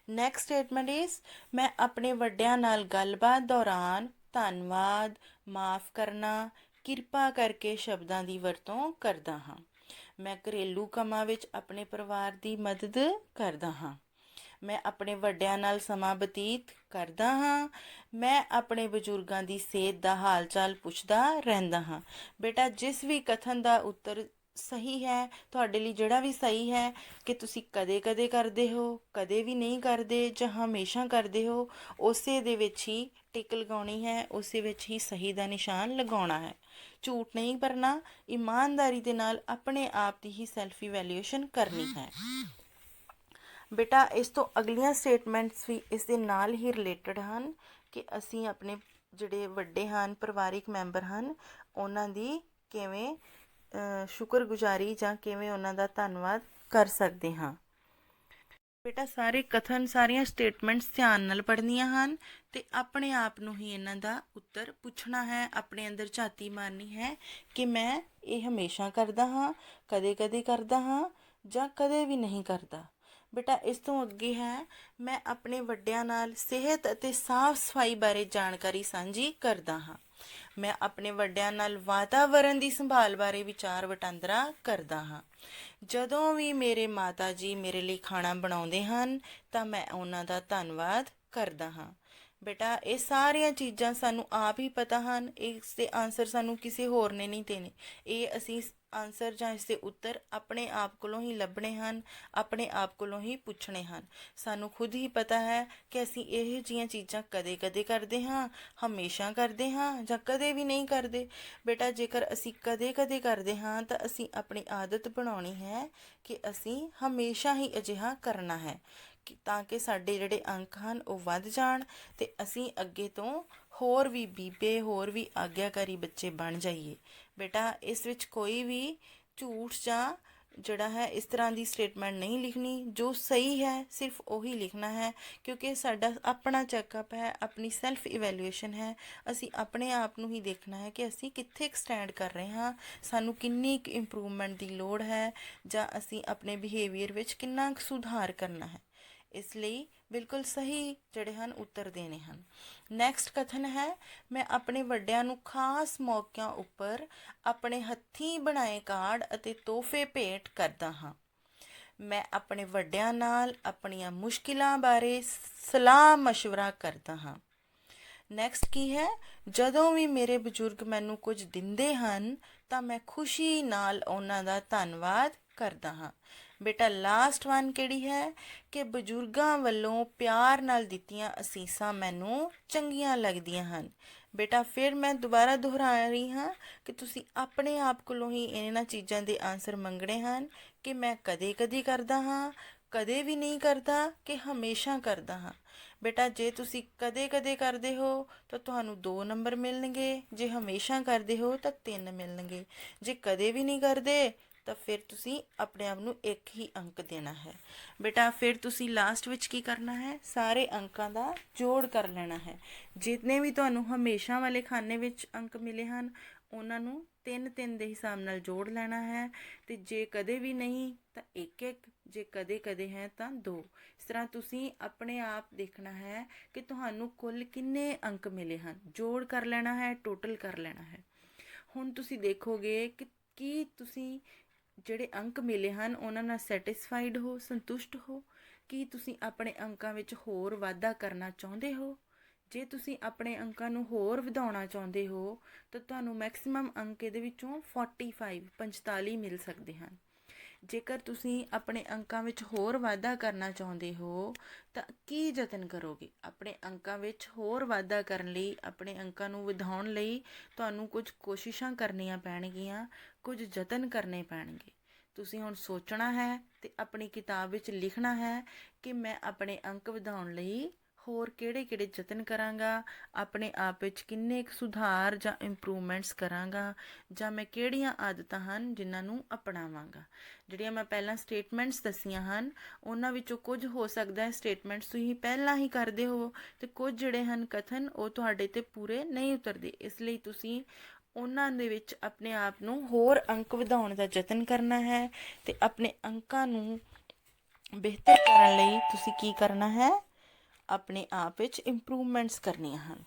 ਨੈਕਸਟ ਸਟੇਟਮੈਂਟ ਇਜ਼ ਮੈਂ ਆਪਣੇ ਵੱਡਿਆਂ ਨਾਲ ਗੱਲਬਾਤ ਦੌਰਾਨ ਧੰਨਵਾਦ, ਮਾਫ ਕਰਨਾ, ਕਿਰਪਾ ਕਰਕੇ ਸ਼ਬਦਾਂ ਦੀ ਵਰਤੋਂ ਕਰਦਾ ਹਾਂ। ਮੈਂ ਘਰੇਲੂ ਕੰਮਾਂ ਵਿੱਚ ਆਪਣੇ ਪਰਿਵਾਰ ਦੀ ਮਦਦ ਕਰਦਾ ਹਾਂ। ਮੈਂ ਆਪਣੇ ਵੱਡਿਆਂ ਨਾਲ ਸਮਾਂ ਬਤੀਤ ਕਰਦਾ ਹਾਂ। ਮੈਂ ਆਪਣੇ ਬਜ਼ੁਰਗਾਂ ਦੀ ਸਿਹਤ ਦਾ ਹਾਲ ਚਾਲ ਪੁੱਛਦਾ ਰਹਿੰਦਾ ਹਾਂ। ਬੇਟਾ, ਜਿਸ ਵੀ ਕਥਨ ਦਾ ਉੱਤਰ ਸਹੀ ਹੈ, ਤੁਹਾਡੇ ਲਈ ਜਿਹੜਾ ਵੀ ਸਹੀ ਹੈ, ਕਿ ਤੁਸੀਂ ਕਦੇ-ਕਦੇ ਕਰਦੇ ਹੋ, ਕਦੇ ਵੀ ਨਹੀਂ ਕਰਦੇ ਜਾਂ ਹਮੇਸ਼ਾ ਕਰਦੇ ਹੋ, ਉਸੇ ਦੇ ਵਿੱਚ ਹੀ ਟਿਕ ਲਗਾਉਣੀ ਹੈ, ਉਸੇ ਵਿੱਚ ਹੀ ਸਹੀ ਦਾ ਨਿਸ਼ਾਨ ਲਗਾਉਣਾ ਹੈ। ਝੂਠ ਨਹੀਂ ਭਰਨਾ ਇਮਾਨਦਾਰੀ ਦੇ ਨਾਲ ਆਪਣੇ ਆਪ ਦੀ ਹੀ ਸੈਲਫ ਇਵੈਲੂਏਸ਼ਨ ਕਰਨੀ ਹੈ। ਬੇਟਾ, ਇਸ ਤੋਂ ਅਗਲੀਆਂ ਸਟੇਟਮੈਂਟਸ ਵੀ ਇਸ ਦੇ ਨਾਲ ਹੀ ਰਿਲੇਟਡ ਹਨ ਕਿ ਅਸੀਂ ਆਪਣੇ ਜਿਹੜੇ ਵੱਡੇ ਹਨ, ਪਰਿਵਾਰਿਕ ਮੈਂਬਰ ਹਨ, ਉਹਨਾਂ ਦੀ ਕਿਵੇਂ ਸ਼ੁਕਰਗੁਜ਼ਾਰੀ ਜਾਂ ਕਿਵੇਂ ਉਹਨਾਂ ਦਾ ਧੰਨਵਾਦ ਕਰ ਸਕਦੇ ਹਾਂ। ਬੇਟਾ, ਸਾਰੇ ਕਥਨ, ਸਾਰੀਆਂ ਸਟੇਟਮੈਂਟਸ ਧਿਆਨ ਨਾਲ ਪੜ੍ਹਨੀਆਂ ਹਨ ਤੇ ਆਪਣੇ ਆਪ ਨੂੰ ਹੀ ਇਹਨਾਂ ਦਾ ਉੱਤਰ ਪੁੱਛਣਾ ਹੈ, ਆਪਣੇ ਅੰਦਰ ਝਾਤੀ ਮਾਰਨੀ ਹੈ ਕਿ ਮੈਂ ਇਹ ਹਮੇਸ਼ਾ ਕਰਦਾ ਹਾਂ, ਕਦੇ-ਕਦੇ ਕਰਦਾ ਹਾਂ ਜਾਂ ਕਦੇ ਵੀ ਨਹੀਂ ਕਰਦਾ। ਬੇਟਾ, ਇਸ ਤੋਂ ਅੱਗੇ ਹੈ, ਮੈਂ ਆਪਣੇ ਵੱਡਿਆਂ ਨਾਲ ਸਿਹਤ ਅਤੇ ਸਾਫ਼ ਸਫ਼ਾਈ ਬਾਰੇ ਜਾਣਕਾਰੀ ਸਾਂਝੀ ਕਰਦਾ ਹਾਂ। ਮੈਂ ਆਪਣੇ ਵੱਡਿਆਂ ਨਾਲ ਵਾਤਾਵਰਣ ਦੀ ਸੰਭਾਲ ਬਾਰੇ ਵਿਚਾਰ ਵਟਾਂਦਰਾ ਕਰਦਾ ਹਾਂ। ਜਦੋਂ ਵੀ ਮੇਰੇ ਮਾਤਾ ਜੀ ਮੇਰੇ ਲਈ ਖਾਣਾ ਬਣਾਉਂਦੇ ਹਨ, ਤਾਂ ਮੈਂ ਉਹਨਾਂ ਦਾ ਧੰਨਵਾਦ ਕਰਦਾ ਹਾਂ। ਬੇਟਾ, ਇਹ ਸਾਰੀਆਂ ਚੀਜ਼ਾਂ ਸਾਨੂੰ ਆਪ ਹੀ ਪਤਾ ਹਨ। ਇਸ ਦੇ ਆਨਸਰ ਸਾਨੂੰ ਕਿਸੇ ਹੋਰ ਨੇ ਨਹੀਂ ਦੇਣੇ। ਇਹ ਅਸੀਂ ਆਨਸਰ ਜਾਂ ਇਸ ਦੇ ਉੱਤਰ ਆਪਣੇ ਆਪ ਕੋਲੋਂ ਹੀ ਲੱਭਣੇ ਹਨ, ਆਪਣੇ ਆਪ ਕੋਲੋਂ ਹੀ ਪੁੱਛਣੇ ਹਨ। ਸਾਨੂੰ ਖੁਦ ਹੀ ਪਤਾ ਹੈ ਕਿ ਅਸੀਂ ਇਹ ਜੀਆਂ ਚੀਜ਼ਾਂ ਕਦੇ-ਕਦੇ ਕਰਦੇ ਹਾਂ, ਹਮੇਸ਼ਾ ਕਰਦੇ ਹਾਂ ਜਾਂ ਕਦੇ ਵੀ ਨਹੀਂ ਕਰਦੇ। ਬੇਟਾ, ਜੇਕਰ ਅਸੀਂ ਕਦੇ-ਕਦੇ ਕਰਦੇ ਹਾਂ, ਤਾਂ ਅਸੀਂ ਆਪਣੀ ਆਦਤ ਬਣਾਉਣੀ ਹੈ ਕਿ ਅਸੀਂ ਹਮੇਸ਼ਾ ਹੀ ਅਜਿਹਾ ਕਰਨਾ ਹੈ ਕਿ ਤਾਂ ਕਿ ਸਾਡੇ ਜਿਹੜੇ ਅੰਕ ਹਨ ਉਹ ਵੱਧ ਜਾਣ ਤੇ ਅਸੀਂ ਅੱਗੇ ਤੋਂ ਹੋਰ ਵੀ ਬੀਬੇ, ਹੋਰ ਵੀ ਆਗਿਆਕਾਰੀ ਬੱਚੇ ਬਣ ਜਾਈਏ। ਬੇਟਾ, ਇਸ ਵਿੱਚ ਕੋਈ ਵੀ ਝੂਠ ਜਾਂ ਜਿਹੜਾ ਹੈ, ਇਸ ਤਰ੍ਹਾਂ ਦੀ ਸਟੇਟਮੈਂਟ ਨਹੀਂ ਲਿਖਣੀ। ਜੋ ਸਹੀ ਹੈ, ਸਿਰਫ ਉਹੀ ਲਿਖਣਾ ਹੈ, ਕਿਉਂਕਿ ਸਾਡਾ ਆਪਣਾ ਚੈੱਕਅਪ ਹੈ, ਆਪਣੀ ਸੈਲਫ ਇਵੈਲੂਏਸ਼ਨ ਹੈ। ਅਸੀਂ ਆਪਣੇ ਆਪ ਨੂੰ ਹੀ ਦੇਖਣਾ ਹੈ ਕਿ ਅਸੀਂ ਕਿੱਥੇ ਸਟੈਂਡ ਕਰ ਰਹੇ ਹਾਂ। ਸਾਨੂੰ ਕਿੰਨੀ ਕੁ ਇੰਪਰੂਵਮੈਂਟ ਦੀ ਲੋੜ ਹੈ ਜਾਂ ਅਸੀਂ ਆਪਣੇ ਬਿਹੇਵੀਅਰ ਵਿੱਚ ਕਿੰਨਾ ਕੁ ਸੁਧਾਰ ਕਰਨਾ ਹੈ। ਇਸ ਲਈ ਬਿਲਕੁਲ ਸਹੀ ਜਿਹੜੇ ਹਨ ਉੱਤਰ ਦੇਣੇ ਹਨ। ਨੈਕਸਟ ਕਥਨ ਹੈ, ਮੈਂ ਆਪਣੇ ਵੱਡਿਆਂ ਨੂੰ ਖਾਸ ਮੌਕਿਆਂ ਉੱਪਰ ਆਪਣੇ ਹੱਥੀਂ ਬਣਾਏ ਕਾਰਡ ਅਤੇ ਤੋਹਫੇ ਭੇਟ ਕਰਦਾ ਹਾਂ। ਮੈਂ ਆਪਣੇ ਵੱਡਿਆਂ ਨਾਲ ਆਪਣੀਆਂ ਮੁਸ਼ਕਿਲਾਂ ਬਾਰੇ ਸਲਾਹ مشਵਰਾ ਕਰਦਾ ਹਾਂ। ਨੈਕਸਟ ਕੀ ਹੈ, ਜਦੋਂ ਵੀ ਮੇਰੇ ਬਜ਼ੁਰਗ ਮੈਨੂੰ ਕੁਝ ਦਿੰਦੇ ਹਨ ਤਾਂ ਮੈਂ ਖੁਸ਼ੀ ਨਾਲ ਉਹਨਾਂ ਦਾ ਧੰਨਵਾਦ ਕਰਦਾ ਹਾਂ। ਬੇਟਾ ਲਾਸਟ ਵਨ ਕਿਹੜੀ ਹੈ? ਕਿ ਬਜ਼ੁਰਗਾਂ ਵੱਲੋਂ ਪਿਆਰ ਨਾਲ ਦਿੱਤੀਆਂ ਅਸੀਸਾਂ ਮੈਨੂੰ ਚੰਗੀਆਂ ਲੱਗਦੀਆਂ ਹਨ। ਬੇਟਾ ਫਿਰ ਮੈਂ ਦੁਬਾਰਾ ਦੁਹਰਾ ਰਹੀ ਹਾਂ ਕਿ ਤੁਸੀਂ ਆਪਣੇ ਆਪ ਕੋਲੋਂ ਹੀ ਇਹਨਾਂ ਚੀਜ਼ਾਂ ਦੇ ਆਨਸਰ ਮੰਗਣੇ ਹਨ ਕਿ ਮੈਂ ਕਦੇ-ਕਦੇ ਕਰਦਾ ਹਾਂ, ਕਦੇ ਵੀ ਨਹੀਂ ਕਰਦਾ, ਕਿ ਹਮੇਸ਼ਾ ਕਰਦਾ ਹਾਂ। ਬੇਟਾ ਜੇ ਤੁਸੀਂ ਕਦੇ-ਕਦੇ ਕਰਦੇ ਹੋ, ਤਾਂ ਤੁਹਾਨੂੰ 2 ਨੰਬਰ ਮਿਲਣਗੇ। ਜੇ ਹਮੇਸ਼ਾ ਕਰਦੇ ਹੋ, ਤਾਂ 3 ਮਿਲਣਗੇ। ਜੇ ਕਦੇ ਵੀ ਨਹੀਂ ਕਰਦੇ ਤਾਂ ਫਿਰ ਤੁਸੀਂ ਆਪਣੇ ਆਪ ਨੂੰ ਇੱਕ ਹੀ ਅੰਕ ਦੇਣਾ ਹੈ। ਬੇਟਾ, ਫਿਰ ਤੁਸੀਂ ਲਾਸਟ ਵਿੱਚ ਕੀ ਕਰਨਾ ਹੈ? ਸਾਰੇ ਅੰਕਾਂ ਦਾ ਜੋੜ ਕਰ ਲੈਣਾ ਹੈ। ਜਿੰਨੇ ਵੀ ਤੁਹਾਨੂੰ ਹਮੇਸ਼ਾ ਵਾਲੇ ਖਾਨੇ ਵਿੱਚ ਅੰਕ ਮਿਲੇ ਹਨ, ਉਹਨਾਂ ਨੂੰ ਤਿੰਨ ਤਿੰਨ ਦੇ ਹਿਸਾਬ ਨਾਲ ਜੋੜ ਲੈਣਾ ਹੈ। ਤੇ ਜੇ ਕਦੇ ਵੀ ਨਹੀਂ, ਤਾਂ ਇੱਕ ਇੱਕ, ਜੇ ਕਦੇ ਕਦੇ ਹੈ, ਤਾਂ ਦੋ। ਇਸ ਤਰ੍ਹਾਂ ਤੁਸੀਂ ਆਪਣੇ ਆਪ ਦੇਖਣਾ ਹੈ ਕਿ ਤੁਹਾਨੂੰ ਕੁੱਲ ਕਿੰਨੇ ਅੰਕ ਮਿਲੇ ਹਨ। ਜੋੜ ਕਰ ਲੈਣਾ ਹੈ ਟੋਟਲ ਕਰ ਲੈਣਾ ਹੈ। ਹੁਣ ਤੁਸੀਂ ਦੇਖੋਗੇ ਕਿ ਕੀ ਤੁਸੀਂ ਜਿਹੜੇ ਅੰਕ ਮਿਲੇ ਹਨ, ਉਹਨਾਂ ਨਾਲ ਸੈਟੀਸਫਾਈਡ ਹੋ, ਸੰਤੁਸ਼ਟ ਹੋ? ਕੀ ਤੁਸੀਂ ਆਪਣੇ ਅੰਕਾਂ ਵਿੱਚ ਹੋਰ ਵਾਧਾ ਕਰਨਾ ਚਾਹੁੰਦੇ ਹੋ? ਜੇ ਤੁਸੀਂ ਆਪਣੇ ਅੰਕਾਂ ਨੂੰ ਹੋਰ ਵਧਾਉਣਾ ਚਾਹੁੰਦੇ ਹੋ, ਤਾਂ ਤੁਹਾਨੂੰ ਮੈਕਸਿਮਮ ਅੰਕ ਇਹਦੇ ਵਿੱਚੋਂ 45 45 ਮਿਲ ਸਕਦੇ ਹਨ। ਜੇਕਰ ਤੁਸੀਂ ਆਪਣੇ ਅੰਕਾਂ ਵਿੱਚ ਹੋਰ ਵਾਧਾ ਕਰਨਾ ਚਾਹੁੰਦੇ ਹੋ, ਤਾਂ ਕੀ ਯਤਨ ਕਰੋਗੇ? ਆਪਣੇ ਅੰਕਾਂ ਵਿੱਚ ਹੋਰ ਵਾਧਾ ਕਰਨ ਲਈ, ਆਪਣੇ ਅੰਕਾਂ ਨੂੰ ਵਧਾਉਣ ਲਈ ਤੁਹਾਨੂੰ ਕੁਝ ਕੋਸ਼ਿਸ਼ਾਂ ਕਰਨੀਆਂ ਪੈਣਗੀਆਂ ਕੁਝ ਯਤਨ ਕਰਨੇ ਪੈਣਗੇ। ਤੁਸੀਂ ਹੁਣ ਸੋਚਣਾ ਹੈ ਤੇ ਆਪਣੀ ਕਿਤਾਬ ਵਿੱਚ ਲਿਖਣਾ ਹੈ ਕਿ ਮੈਂ ਆਪਣੇ ਅੰਕ ਵਧਾਉਣ ਲਈ ਹੋਰ ਕਿਹੜੇ-ਕਿਹੜੇ ਯਤਨ ਕਰਾਂਗਾ, ਆਪਣੇ ਆਪ ਵਿੱਚ ਕਿੰਨੇ ਕੁ ਸੁਧਾਰ ਜਾਂ ਇੰਪਰੂਵਮੈਂਟਸ ਕਰਾਂਗਾ, ਜਾਂ ਮੈਂ ਕਿਹੜੀਆਂ ਆਦਤਾਂ ਹਨ ਜਿਨ੍ਹਾਂ ਨੂੰ ਅਪਣਾਵਾਂਗਾ। ਜਿਹੜੀਆਂ ਮੈਂ ਪਹਿਲਾਂ ਸਟੇਟਮੈਂਟਸ ਦਸੀਆਂ ਹਨ, ਉਹਨਾਂ ਵਿੱਚੋਂ ਕੁਝ ਹੋ ਸਕਦਾ ਹੈ ਸਟੇਟਮੈਂਟਸ ਤੁਸੀਂ ਪਹਿਲਾਂ ਹੀ ਕਰਦੇ ਹੋ ਤੇ ਕੁਝ ਜਿਹੜੇ ਹਨ ਕਥਨ ਉਹ ਤੁਹਾਡੇ ਤੇ ਪੂਰੇ ਨਹੀਂ ਉਤਰਦੇ। ਇਸ ਲਈ ਤੁਸੀਂ ਉਹਨਾਂ ਦੇ ਵਿੱਚ ਆਪਣੇ ਆਪ ਨੂੰ ਹੋਰ ਅੰਕ ਵਧਾਉਣ ਦਾ ਯਤਨ ਕਰਨਾ ਹੈ ਤੇ ਆਪਣੇ ਅੰਕਾਂ ਨੂੰ ਬਿਹਤਰ ਕਰਨ ਲਈ ਤੁਸੀਂ ਕੀ ਕਰਨਾ ਹੈ? ਆਪਣੇ ਆਪ ਵਿੱਚ ਇੰਪਰੂਵਮੈਂਟਸ ਕਰਨੀਆਂ ਹਨ।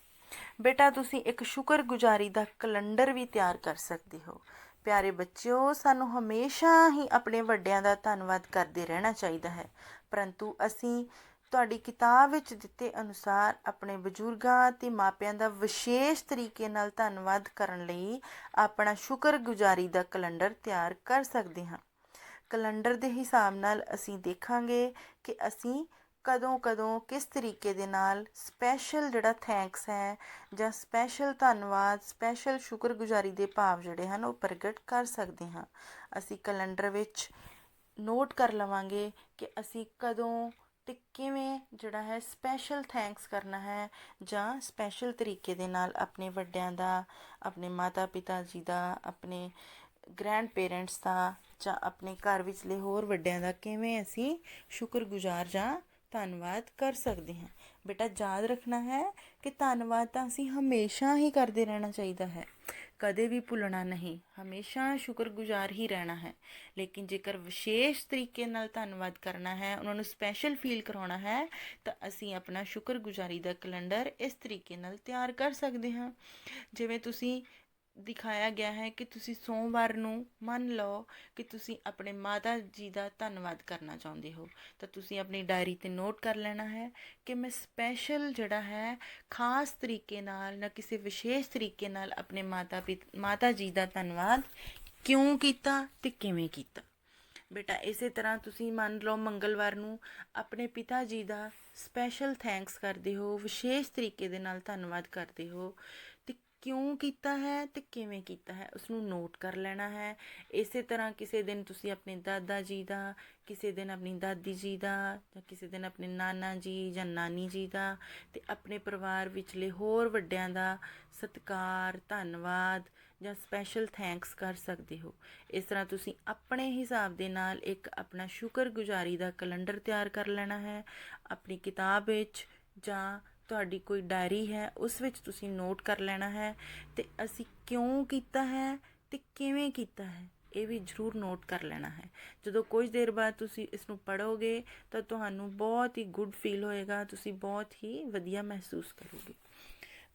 ਬੇਟਾ, ਤੁਸੀਂ ਇੱਕ ਸ਼ੁਕਰਗੁਜ਼ਾਰੀ ਦਾ ਕੈਲੰਡਰ ਵੀ ਤਿਆਰ ਕਰ ਸਕਦੇ ਹੋ। ਪਿਆਰੇ ਬੱਚਿਓ, ਸਾਨੂੰ ਹਮੇਸ਼ਾ ਹੀ ਆਪਣੇ ਵੱਡਿਆਂ ਦਾ ਧੰਨਵਾਦ ਕਰਦੇ ਰਹਿਣਾ ਚਾਹੀਦਾ ਹੈ। ਪਰੰਤੂ ਅਸੀਂ ਤੁਹਾਡੀ ਕਿਤਾਬ ਵਿੱਚ ਦਿੱਤੇ ਅਨੁਸਾਰ ਆਪਣੇ ਬਜ਼ੁਰਗਾਂ ਤੇ ਮਾਪਿਆਂ ਦਾ ਵਿਸ਼ੇਸ਼ ਤਰੀਕੇ ਨਾਲ ਧੰਨਵਾਦ ਕਰਨ ਲਈ ਆਪਣਾ ਸ਼ੁਕਰਗੁਜ਼ਾਰੀ ਦਾ ਕੈਲੰਡਰ ਤਿਆਰ ਕਰ ਸਕਦੇ ਹਾਂ। ਕੈਲੰਡਰ ਦੇ ਹਿਸਾਬ ਨਾਲ ਅਸੀਂ ਦੇਖਾਂਗੇ ਕਿ ਅਸੀਂ ਕਦੋਂ ਕਦੋਂ ਕਿਸ ਤਰੀਕੇ ਦੇ ਨਾਲ ਸਪੈਸ਼ਲ ਜਿਹੜਾ ਥੈਂਕਸ ਹੈ ਜਾਂ ਸਪੈਸ਼ਲ ਧੰਨਵਾਦ, ਸਪੈਸ਼ਲ ਸ਼ੁਕਰਗੁਜ਼ਾਰੀ ਦੇ ਭਾਵ ਜਿਹੜੇ ਹਨ ਉਹ ਪ੍ਰਗਟ ਕਰ ਸਕਦੇ ਹਾਂ। ਅਸੀਂ ਕੈਲੰਡਰ ਵਿੱਚ ਨੋਟ ਕਰ ਲਵਾਂਗੇ ਕਿ ਅਸੀਂ ਕਦੋਂ ਅਤੇ ਕਿਵੇਂ ਜਿਹੜਾ ਹੈ ਸਪੈਸ਼ਲ ਥੈਂਕਸ ਕਰਨਾ ਹੈ ਜਾਂ ਸਪੈਸ਼ਲ ਤਰੀਕੇ ਦੇ ਨਾਲ ਆਪਣੇ ਵੱਡਿਆਂ ਦਾ, ਆਪਣੇ ਮਾਤਾ ਪਿਤਾ ਜੀ ਦਾ, ਆਪਣੇ ਗ੍ਰੈਂਡ ਪੇਰੈਂਟਸ ਦਾ ਜਾਂ ਆਪਣੇ ਘਰ ਵਿਚਲੇ ਹੋਰ ਵੱਡਿਆਂ ਦਾ ਕਿਵੇਂ ਅਸੀਂ ਸ਼ੁਕਰਗੁਜ਼ਾਰ ਜਾਂ ਧੰਨਵਾਦ ਕਰ ਸਕਦੇ ਹਾਂ। ਬੇਟਾ, ਯਾਦ ਰੱਖਣਾ ਹੈ ਕਿ ਧੰਨਵਾਦ ਤਾਂ ਅਸੀਂ ਹਮੇਸ਼ਾ ਹੀ ਕਰਦੇ ਰਹਿਣਾ ਚਾਹੀਦਾ ਹੈ। ਕਦੇ ਵੀ ਭੁੱਲਣਾ ਨਹੀਂ। ਹਮੇਸ਼ਾ ਸ਼ੁਕਰਗੁਜ਼ਾਰ ਹੀ ਰਹਿਣਾ ਹੈ। ਲੇਕਿਨ ਜੇਕਰ ਵਿਸ਼ੇਸ਼ ਤਰੀਕੇ ਨਾਲ ਧੰਨਵਾਦ ਕਰਨਾ ਹੈ, ਉਹਨਾਂ ਨੂੰ ਸਪੈਸ਼ਲ ਫੀਲ ਕਰਾਉਣਾ ਹੈ, ਤਾਂ ਅਸੀਂ ਆਪਣਾ ਸ਼ੁਕਰਗੁਜ਼ਾਰੀ ਦਾ ਕੈਲੰਡਰ ਇਸ ਤਰੀਕੇ ਨਾਲ ਤਿਆਰ ਕਰ ਸਕਦੇ ਹਾਂ। ਜਿਵੇਂ ਤੁਸੀਂ ਦਿਖਾਇਆ ਗਿਆ ਹੈ ਕਿ ਤੁਸੀਂ ਸੋਮਵਾਰ ਨੂੰ ਮੰਨ ਲਓ ਕਿ ਤੁਸੀਂ ਆਪਣੇ ਮਾਤਾ ਜੀ ਦਾ ਧੰਨਵਾਦ ਕਰਨਾ ਚਾਹੁੰਦੇ ਹੋ, ਤਾਂ ਤੁਸੀਂ ਆਪਣੀ ਡਾਇਰੀ ਤੇ ਨੋਟ ਕਰ ਲੈਣਾ ਹੈ ਕਿ ਮੈਂ ਸਪੈਸ਼ਲ ਜਿਹੜਾ ਹੈ, ਖਾਸ ਤਰੀਕੇ ਨਾਲ ਨਾ ਕਿਸੇ ਵਿਸ਼ੇਸ਼ ਤਰੀਕੇ ਨਾਲ ਆਪਣੇ ਮਾਤਾ ਪਿਤ, ਮਾਤਾ ਜੀ ਦਾ ਧੰਨਵਾਦ ਕਿਉਂ ਕੀਤਾ ਤੇ ਕਿਵੇਂ ਕੀਤਾ। ਬੇਟਾ, ਇਸੇ ਤਰ੍ਹਾਂ ਤੁਸੀਂ ਮੰਨ ਲਓ ਮੰਗਲਵਾਰ ਨੂੰ ਆਪਣੇ ਪਿਤਾ ਜੀ ਦਾ ਸਪੈਸ਼ਲ ਥੈਂਕਸ ਕਰਦੇ ਹੋ, ਵਿਸ਼ੇਸ਼ ਤਰੀਕੇ ਦੇ ਨਾਲ ਧੰਨਵਾਦ ਕਰਦੇ ਹੋ ਕਿਉਂ ਕੀਤਾ ਹੈ ਤੇ ਕਿਵੇਂ ਕੀਤਾ ਹੈ? ਉਸ ਨੂੰ ਨੋਟ ਕਰ ਲੈਣਾ ਹੈ। ਇਸੇ ਤਰ੍ਹਾਂ ਕਿਸੇ ਦਿਨ ਤੁਸੀਂ ਆਪਣੇ ਦਾਦਾ ਜੀ ਦਾ, ਕਿਸੇ ਦਿਨ ਆਪਣੀ ਦਾਦੀ ਜੀ ਦਾ, ਜਾਂ ਕਿਸੇ ਦਿਨ ਆਪਣੇ ਨਾਨਾ ਜੀ ਜਾਂ ਨਾਨੀ ਜੀ ਦਾ ਤੇ ਆਪਣੇ ਪਰਿਵਾਰ ਵਿਚਲੇ ਹੋਰ ਵੱਡਿਆਂ ਦਾ ਸਤਿਕਾਰ, ਧੰਨਵਾਦ ਜਾਂ ਸਪੈਸ਼ਲ ਥੈਂਕਸ ਕਰ ਸਕਦੇ ਹੋ। ਇਸ ਤਰ੍ਹਾਂ ਤੁਸੀਂ ਆਪਣੇ ਹਿਸਾਬ ਦੇ ਨਾਲ ਇੱਕ ਆਪਣਾ ਸ਼ੁਕਰਗੁਜ਼ਾਰੀ ਦਾ ਕੈਲੰਡਰ ਤਿਆਰ ਕਰ ਲੈਣਾ ਹੈ। ਆਪਣੀ ਕਿਤਾਬ ਵਿੱਚ ਜਾਂ ਤੁਹਾਡੀ ਕੋਈ ਡਾਇਰੀ ਹੈ, ਉਸ ਵਿੱਚ ਤੁਸੀਂ ਨੋਟ ਕਰ ਲੈਣਾ ਹੈ ਤੇ ਅਸੀਂ ਕਿਉਂ ਕੀਤਾ ਹੈ ਤੇ ਕਿਵੇਂ ਕੀਤਾ ਹੈ, ਇਹ ਵੀ ਜ਼ਰੂਰ ਨੋਟ ਕਰ ਲੈਣਾ ਹੈ। ਜਦੋਂ ਕੁਝ ਦੇਰ ਬਾਅਦ ਤੁਸੀਂ ਇਸ ਨੂੰ ਪੜੋਗੇ ਤਾਂ ਤੁਹਾਨੂੰ ਬਹੁਤ ਹੀ ਗੁੱਡ ਫੀਲ ਹੋਏਗਾ, ਤੁਸੀਂ ਬਹੁਤ ਹੀ ਵਧੀਆ ਮਹਿਸੂਸ ਕਰੋਗੇ।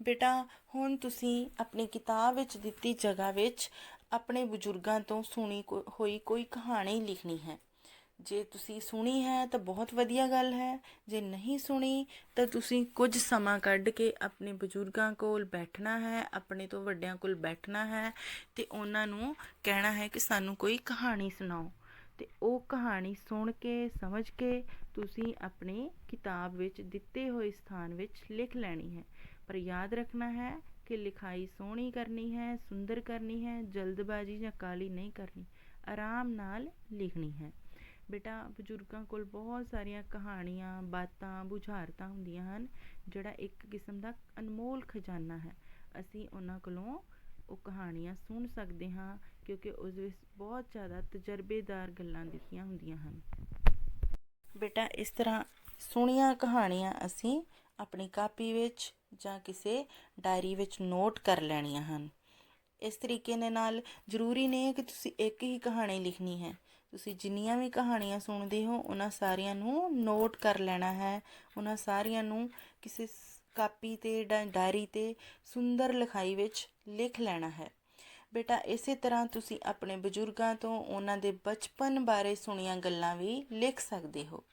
ਬੇਟਾ, ਹੁਣ ਤੁਸੀਂ ਆਪਣੀ ਕਿਤਾਬ ਵਿੱਚ ਦਿੱਤੀ ਜਗ੍ਹਾ ਵਿੱਚ ਆਪਣੇ ਬਜ਼ੁਰਗਾਂ ਤੋਂ ਸੁਣੀ ਕੋ- ਹੋਈ ਕੋਈ ਕਹਾਣੀ ਲਿਖਣੀ ਹੈ। ਜੇ ਤੁਸੀਂ ਸੁਣੀ ਹੈ ਤਾਂ ਬਹੁਤ ਵਧੀਆ ਗੱਲ ਹੈ, ਜੇ ਨਹੀਂ ਸੁਣੀ ਤਾਂ ਤੁਸੀਂ ਕੁਝ ਸਮਾਂ ਕੱਢ ਕੇ ਆਪਣੇ ਬਜ਼ੁਰਗਾਂ ਕੋਲ ਬੈਠਣਾ ਹੈ, ਆਪਣੇ ਤੋਂ ਵੱਡਿਆਂ ਕੋਲ ਬੈਠਣਾ ਹੈ ਤੇ ਉਹਨਾਂ ਨੂੰ ਕਹਿਣਾ ਹੈ ਕਿ ਸਾਨੂੰ ਕੋਈ ਕਹਾਣੀ ਸੁਣਾਓ। ਤੇ ਉਹ ਕਹਾਣੀ ਸੁਣ ਕੇ, ਸਮਝ ਕੇ ਤੁਸੀਂ ਆਪਣੀ ਕਿਤਾਬ ਵਿੱਚ ਦਿੱਤੇ ਹੋਏ ਸਥਾਨ ਵਿੱਚ ਲਿਖ ਲੈਣੀ ਹੈ। ਪਰ ਯਾਦ ਰੱਖਣਾ ਹੈ ਕਿ ਲਿਖਾਈ ਸੋਹਣੀ ਕਰਨੀ ਹੈ, ਸੁੰਦਰ ਕਰਨੀ ਹੈ, ਜਲਦਬਾਜ਼ੀ ਜਾਂ ਕਾਲੀ ਨਹੀਂ ਕਰਨੀ। ਆਰਾਮ ਨਾਲ ਲਿਖਣੀ ਹੈ। ਬੇਟਾ, ਬਜ਼ੁਰਗਾਂ ਕੋਲ ਬਹੁਤ ਸਾਰੀਆਂ ਕਹਾਣੀਆਂ, ਬਾਤਾਂ, ਬੁਝਾਰਤਾਂ ਹੁੰਦੀਆਂ ਹਨ, ਜਿਹੜਾ ਇੱਕ ਕਿਸਮ ਦਾ ਅਨਮੋਲ ਖਜ਼ਾਨਾ ਹੈ। ਅਸੀਂ ਉਹਨਾਂ ਕੋਲੋਂ ਉਹ ਕਹਾਣੀਆਂ ਸੁਣ ਸਕਦੇ ਹਾਂ, ਕਿਉਂਕਿ ਉਸ ਵਿੱਚ ਬਹੁਤ ਜ਼ਿਆਦਾ ਤਜਰਬੇਦਾਰ ਗੱਲਾਂ ਦਿੱਤੀਆਂ ਹੁੰਦੀਆਂ ਹਨ। ਬੇਟਾ, ਇਸ ਤਰ੍ਹਾਂ ਸੁਣੀਆਂ ਕਹਾਣੀਆਂ ਅਸੀਂ ਆਪਣੀ ਕਾਪੀ ਵਿੱਚ ਜਾਂ ਕਿਸੇ ਡਾਇਰੀ ਵਿੱਚ ਨੋਟ ਕਰ ਲੈਣੀਆਂ ਹਨ। ਇਸ ਤਰੀਕੇ ਦੇ ਨਾਲ ਜ਼ਰੂਰੀ ਨਹੀਂ ਹੈ ਕਿ ਤੁਸੀਂ ਇੱਕ ਹੀ ਕਹਾਣੀ ਲਿਖਣੀ ਹੈ। ਤੁਸੀਂ ਜਿੰਨੀਆਂ ਵੀ ਕਹਾਣੀਆਂ ਸੁਣਦੇ ਹੋ, ਉਹਨਾਂ ਸਾਰੀਆਂ ਨੂੰ ਨੋਟ ਕਰ ਲੈਣਾ ਹੈ। ਉਹਨਾਂ ਸਾਰੀਆਂ ਨੂੰ ਕਿਸੇ ਕਾਪੀ ਤੇ ਜਾਂ ਡਾਇਰੀ ਤੇ ਸੁੰਦਰ ਲਿਖਾਈ ਵਿੱਚ ਲਿਖ ਲੈਣਾ ਹੈ। ਬੇਟਾ, ਇਸੇ ਤਰ੍ਹਾਂ ਤੁਸੀਂ ਆਪਣੇ ਬਜ਼ੁਰਗਾਂ ਤੋਂ ਉਹਨਾਂ ਦੇ ਬਚਪਨ ਬਾਰੇ ਸੁਣੀਆਂ ਗੱਲਾਂ ਵੀ ਲਿਖ ਸਕਦੇ ਹੋ।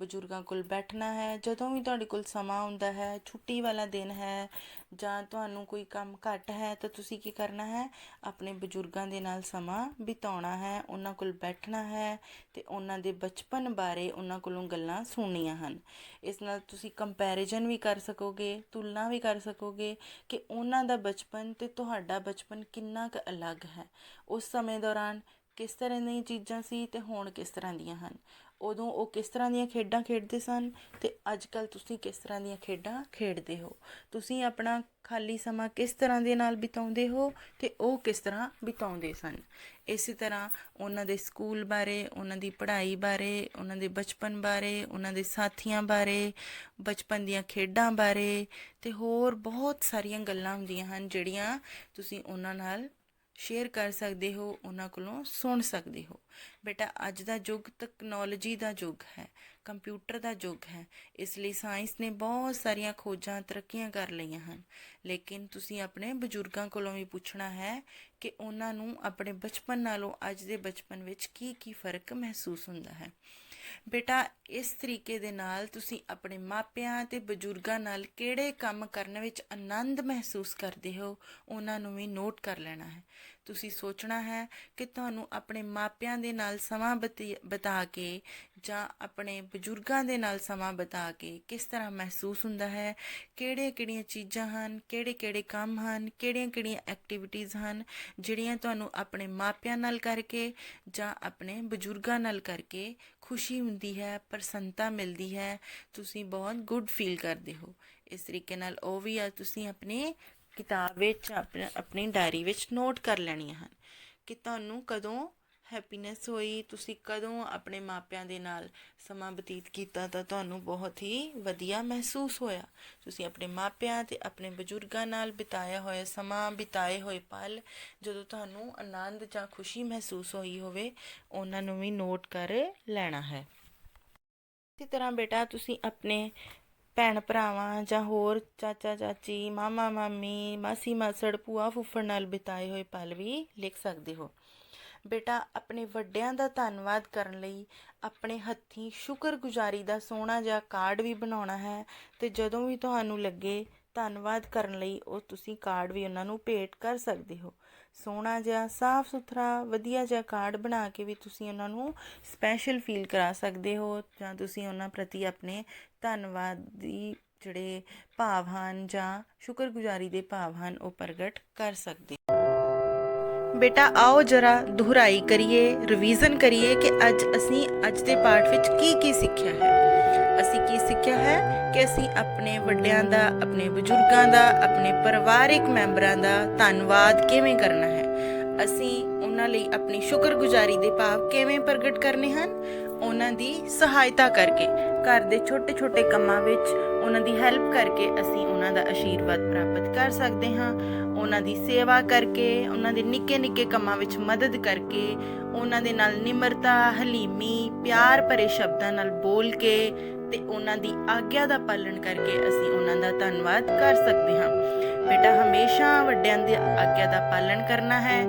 ਬਜ਼ੁਰਗਾਂ ਕੋਲ ਬੈਠਣਾ ਹੈ, ਜਦੋਂ ਵੀ ਤੁਹਾਡੇ ਕੋਲ ਸਮਾਂ ਹੁੰਦਾ ਹੈ, ਛੁੱਟੀ ਵਾਲਾ ਦਿਨ ਹੈ ਜਾਂ ਤੁਹਾਨੂੰ ਕੋਈ ਕੰਮ ਘੱਟ ਹੈ, ਤਾਂ ਤੁਸੀਂ ਕੀ ਕਰਨਾ ਹੈ? ਆਪਣੇ ਬਜ਼ੁਰਗਾਂ ਦੇ ਨਾਲ ਸਮਾਂ ਬਿਤਾਉਣਾ ਹੈ, ਉਹਨਾਂ ਕੋਲ ਬੈਠਣਾ ਹੈ ਤੇ ਉਹਨਾਂ ਦੇ ਬਚਪਨ ਬਾਰੇ ਉਹਨਾਂ ਕੋਲੋਂ ਗੱਲਾਂ ਸੁਣਨੀਆਂ ਹਨ। ਇਸ ਨਾਲ ਤੁਸੀਂ ਕੰਪੈਰੀਜ਼ਨ ਵੀ ਕਰ ਸਕੋਗੇ, ਤੁਲਨਾ ਵੀ ਕਰ ਸਕੋਗੇ ਕਿ ਉਹਨਾਂ ਦਾ ਬਚਪਨ ਤੇ ਤੁਹਾਡਾ ਬਚਪਨ ਕਿੰਨਾ ਕੁ ਅਲੱਗ ਹੈ। ਉਸ ਸਮੇਂ ਦੌਰਾਨ ਕਿਸ ਤਰ੍ਹਾਂ ਦੀਆਂ ਚੀਜ਼ਾਂ ਸੀ ਤੇ ਹੁਣ ਕਿਸ ਤਰ੍ਹਾਂ ਦੀਆਂ ਹਨ? ਉਦੋਂ ਉਹ ਕਿਸ ਤਰ੍ਹਾਂ ਦੀਆਂ ਖੇਡਾਂ ਖੇਡਦੇ ਸਨ ਤੇ ਅੱਜ ਕੱਲ ਤੁਸੀਂ ਕਿਸ ਤਰ੍ਹਾਂ ਦੀਆਂ ਖੇਡਾਂ ਖੇਡਦੇ ਹੋ? ਤੁਸੀਂ ਆਪਣਾ ਖਾਲੀ ਸਮਾਂ ਕਿਸ ਤਰ੍ਹਾਂ ਦੇ ਨਾਲ ਬਿਤਾਉਂਦੇ ਹੋ ਤੇ ਉਹ ਕਿਸ ਤਰ੍ਹਾਂ ਬਿਤਾਉਂਦੇ ਸਨ? ਇਸੇ ਤਰ੍ਹਾਂ ਉਹਨਾਂ ਦੇ ਸਕੂਲ ਬਾਰੇ, ਉਹਨਾਂ ਦੀ ਪੜ੍ਹਾਈ ਬਾਰੇ, ਉਹਨਾਂ ਦੇ ਬਚਪਨ ਬਾਰੇ, ਉਹਨਾਂ ਦੇ ਸਾਥੀਆਂ ਬਾਰੇ, ਬਚਪਨ ਦੀਆਂ ਖੇਡਾਂ ਬਾਰੇ ਤੇ ਹੋਰ ਬਹੁਤ ਸਾਰੀਆਂ ਗੱਲਾਂ ਹੁੰਦੀਆਂ ਹਨ ਜਿਹੜੀਆਂ ਤੁਸੀਂ ਉਹਨਾਂ ਨਾਲ ਸ਼ੇਅਰ ਕਰ ਸਕਦੇ ਹੋ, ਉਹਨਾਂ ਕੋਲੋਂ ਸੁਣ ਸਕਦੇ ਹੋ। ਬੇਟਾ, ਅੱਜ ਦਾ ਯੁੱਗ ਟੈਕਨੋਲੋਜੀ ਦਾ ਯੁੱਗ ਹੈ ਕੰਪਿਊਟਰ ਦਾ ਯੁੱਗ ਹੈ। ਇਸ ਲਈ ਸਾਇੰਸ ਨੇ ਬਹੁਤ ਸਾਰੀਆਂ ਖੋਜਾਂ, ਤਰੱਕੀਆਂ ਕਰ ਲਈਆਂ ਹਨ। ਲੇਕਿਨ ਤੁਸੀਂ ਆਪਣੇ ਬਜ਼ੁਰਗਾਂ ਕੋਲੋਂ ਵੀ ਪੁੱਛਣਾ ਹੈ ਕਿ ਉਹਨਾਂ ਨੂੰ ਆਪਣੇ ਬਚਪਨ ਨਾਲੋਂ ਅੱਜ ਦੇ ਬਚਪਨ ਵਿੱਚ ਕੀ ਕੀ ਫ਼ਰਕ ਮਹਿਸੂਸ ਹੁੰਦਾ ਹੈ। ਬੇਟਾ, ਇਸ ਤਰੀਕੇ ਦੇ ਨਾਲ ਤੁਸੀਂ ਆਪਣੇ ਮਾਪਿਆਂ ਤੇ ਬਜ਼ੁਰਗਾਂ ਨਾਲ ਕਿਹੜੇ ਕੰਮ ਕਰਨ ਵਿੱਚ ਆਨੰਦ ਮਹਿਸੂਸ ਕਰਦੇ ਹੋ, ਉਹਨਾਂ ਨੂੰ ਵੀ ਨੋਟ ਕਰ ਲੈਣਾ ਹੈ। ਤੁਸੀਂ ਸੋਚਣਾ ਹੈ ਕਿ ਤੁਹਾਨੂੰ ਆਪਣੇ ਮਾਪਿਆਂ ਦੇ ਨਾਲ ਸਮਾਂ ਬਤੀ- ਬਿਤਾ ਕੇ ਜਾਂ ਆਪਣੇ ਬਜ਼ੁਰਗਾਂ ਦੇ ਨਾਲ ਸਮਾਂ ਬਿਤਾ ਕੇ ਕਿਸ ਤਰ੍ਹਾਂ ਮਹਿਸੂਸ ਹੁੰਦਾ ਹੈ? ਕਿਹੜੇ ਕਿਹੜੀਆਂ ਚੀਜ਼ਾਂ ਹਨ? ਕਿਹੜੇ ਕਿਹੜੇ ਕੰਮ ਹਨ? ਕਿਹੜੀਆਂ ਕਿਹੜੀਆਂ ਐਕਟੀਵਿਟੀਜ਼ ਹਨ ਜਿਹੜੀਆਂ ਤੁਹਾਨੂੰ ਆਪਣੇ ਮਾਪਿਆਂ ਨਾਲ ਕਰਕੇ ਜਾਂ ਆਪਣੇ ਬਜ਼ੁਰਗਾਂ ਨਾਲ ਕਰਕੇ ਖੁਸ਼ੀ ਹੁੰਦੀ ਹੈ, ਪ੍ਰਸੰਨਤਾ ਮਿਲਦੀ ਹੈ? ਤੁਸੀਂ ਬਹੁਤ ਗੁੱਡ ਫੀਲ ਕਰਦੇ ਹੋ। ਇਸ ਤਰੀਕੇ ਨਾਲ ਉਹ ਵੀ ਆ, ਤੁਸੀਂ ਆਪਣੇ ਕਿਤਾਬ ਵਿੱਚ, ਆਪਣੀ ਡਾਇਰੀ ਵਿੱਚ ਨੋਟ ਕਰ ਲੈਣੀਆਂ ਹਨ ਕਿ ਤੁਹਾਨੂੰ ਕਦੋਂ ਹੈਪੀਨੈਸ ਹੋਈ, ਤੁਸੀਂ ਕਦੋਂ ਆਪਣੇ ਮਾਪਿਆਂ ਦੇ ਨਾਲ ਸਮਾਂ ਬਤੀਤ ਕੀਤਾ ਤਾਂ ਤੁਹਾਨੂੰ ਬਹੁਤ ਹੀ ਵਧੀਆ ਮਹਿਸੂਸ ਹੋਇਆ। ਤੁਸੀਂ ਆਪਣੇ ਮਾਪਿਆਂ ਤੇ ਆਪਣੇ ਬਜ਼ੁਰਗਾਂ ਨਾਲ ਬਿਤਾਇਆ ਹੋਇਆ ਸਮਾਂ, ਬਿਤਾਏ ਹੋਏ ਪਲ, ਜਦੋਂ ਤੁਹਾਨੂੰ ਆਨੰਦ ਜਾਂ ਖੁਸ਼ੀ ਮਹਿਸੂਸ ਹੋਈ ਹੋਵੇ, ਉਹਨਾਂ ਨੂੰ ਵੀ ਨੋਟ ਕਰ ਲੈਣਾ ਹੈ। ਇਸੇ ਤਰ੍ਹਾਂ ਬੇਟਾ, ਤੁਸੀਂ ਆਪਣੇ ਭੈਣ ਭਰਾਵਾਂ ਜਾਂ ਹੋਰ ਚਾਚਾ, ਚਾਚੀ, ਮਾਮਾ, ਮਾਮੀ, ਮਾਸੀ, ਮਾਸੜ, ਭੂਆ, ਫੁੱਫੜ ਨਾਲ ਬਿਤਾਏ ਹੋਏ ਪਲ ਵੀ ਲਿਖ ਸਕਦੇ ਹੋ। ਬੇਟਾ, ਆਪਣੇ ਵੱਡਿਆਂ ਦਾ ਧੰਨਵਾਦ ਕਰਨ ਲਈ ਆਪਣੇ ਹੱਥੀਂ ਸ਼ੁਕਰਗੁਜ਼ਾਰੀ ਦਾ ਸੋਹਣਾ ਜਿਹਾ ਕਾਰਡ ਵੀ ਬਣਾਉਣਾ ਹੈ ਤੇ ਜਦੋਂ ਵੀ ਤੁਹਾਨੂੰ ਲੱਗੇ ਧੰਨਵਾਦ ਕਰਨ ਲਈ, ਉਹ ਤੁਸੀਂ ਕਾਰਡ ਵੀ ਉਹਨਾਂ ਨੂੰ ਭੇਟ ਕਰ ਸਕਦੇ ਹੋ। ਸੋਹਣਾ ਜਿਹਾ, ਸਾਫ਼ ਸੁਥਰਾ, ਵਧੀਆ ਜਿਹਾ ਕਾਰਡ ਬਣਾ ਕੇ ਵੀ ਤੁਸੀਂ ਉਹਨਾਂ ਨੂੰ ਸਪੈਸ਼ਲ ਫੀਲ ਕਰਾ ਸਕਦੇ ਹੋ ਜਾਂ ਤੁਸੀਂ ਉਹਨਾਂ ਪ੍ਰਤੀ ਆਪਣੇ ਧੰਨਵਾਦ ਦੀ ਜਿਹੜੇ ਭਾਵ ਹਨ ਜਾਂ ਸ਼ੁਕਰਗੁਜ਼ਾਰੀ ਦੇ ਭਾਵ ਹਨ, ਉਹ ਪ੍ਰਗਟ ਕਰ ਸਕਦੇ ਬੇਟਾ, ਆਓ ਜਰਾ ਦੁਹਰਾਈ ਕਰੀਏ ਰਿਵੀਜ਼ਨ ਕਰੀਏ ਕਿ ਅੱਜ ਅਸੀਂ ਅੱਜ ਦੇ ਪਾਠ ਵਿੱਚ ਕੀ ਕੀ ਸਿੱਖਿਆ ਹੈ। ਅਸੀਂ ਕੀ ਸਿੱਖਿਆ ਹੈ? ਕਿ ਅਸੀਂ ਆਪਣੇ ਵੱਡਿਆਂ ਦਾ, ਆਪਣੇ ਬਜ਼ੁਰਗਾਂ ਦਾ, ਆਪਣੇ ਪਰਿਵਾਰਿਕ ਮੈਂਬਰਾਂ ਦਾ ਧੰਨਵਾਦ ਕਿਵੇਂ ਕਰਨਾ ਹੈ? ਅਸੀਂ ਉਹਨਾਂ ਲਈ ਆਪਣੀ ਸ਼ੁਕਰਗੁਜ਼ਾਰੀ ਦੇ ਭਾਵ ਕਿਵੇਂ ਪ੍ਰਗਟ ਕਰਨੇ ਹਨ? ਉਹਨਾਂ ਦੀ ਸਹਾਇਤਾ ਕਰਕੇ, ਘਰ ਦੇ ਛੋਟੇ-ਛੋਟੇ ਕੰਮਾਂ ਵਿੱਚ ਉਹਨਾਂ ਦੀ ਹੈਲਪ ਕਰਕੇ ਅਸੀਂ ਉਹਨਾਂ ਦਾ ਆਸ਼ੀਰਵਾਦ ਪ੍ਰਾਪਤ ਕਰ ਸਕਦੇ ਹਾਂ। ਉਹਨਾਂ ਦੀ ਸੇਵਾ ਕਰਕੇ, ਉਹਨਾਂ ਦੇ ਨਿੱਕੇ ਨਿੱਕੇ ਕੰਮਾਂ ਵਿੱਚ ਮਦਦ ਕਰਕੇ, ਉਹਨਾਂ ਦੇ ਨਾਲ ਨਿਮਰਤਾ, ਹਲੀਮੀ, ਪਿਆਰ ਭਰੇ ਸ਼ਬਦਾਂ ਨਾਲ ਬੋਲ ਕੇ ਤੇ ਉਹਨਾਂ ਦੀ ਆਗਿਆ ਦਾ ਪਾਲਣ ਕਰਕੇ ਅਸੀਂ ਉਹਨਾਂ ਦਾ ਧੰਨਵਾਦ ਕਰ ਸਕਦੇ ਹਾਂ। ਬੇਟਾ, ਹਮੇਸ਼ਾ ਵੱਡਿਆਂ ਦੀ ਆਗਿਆ ਦਾ ਪਾਲਣ ਕਰਨਾ ਹੈ,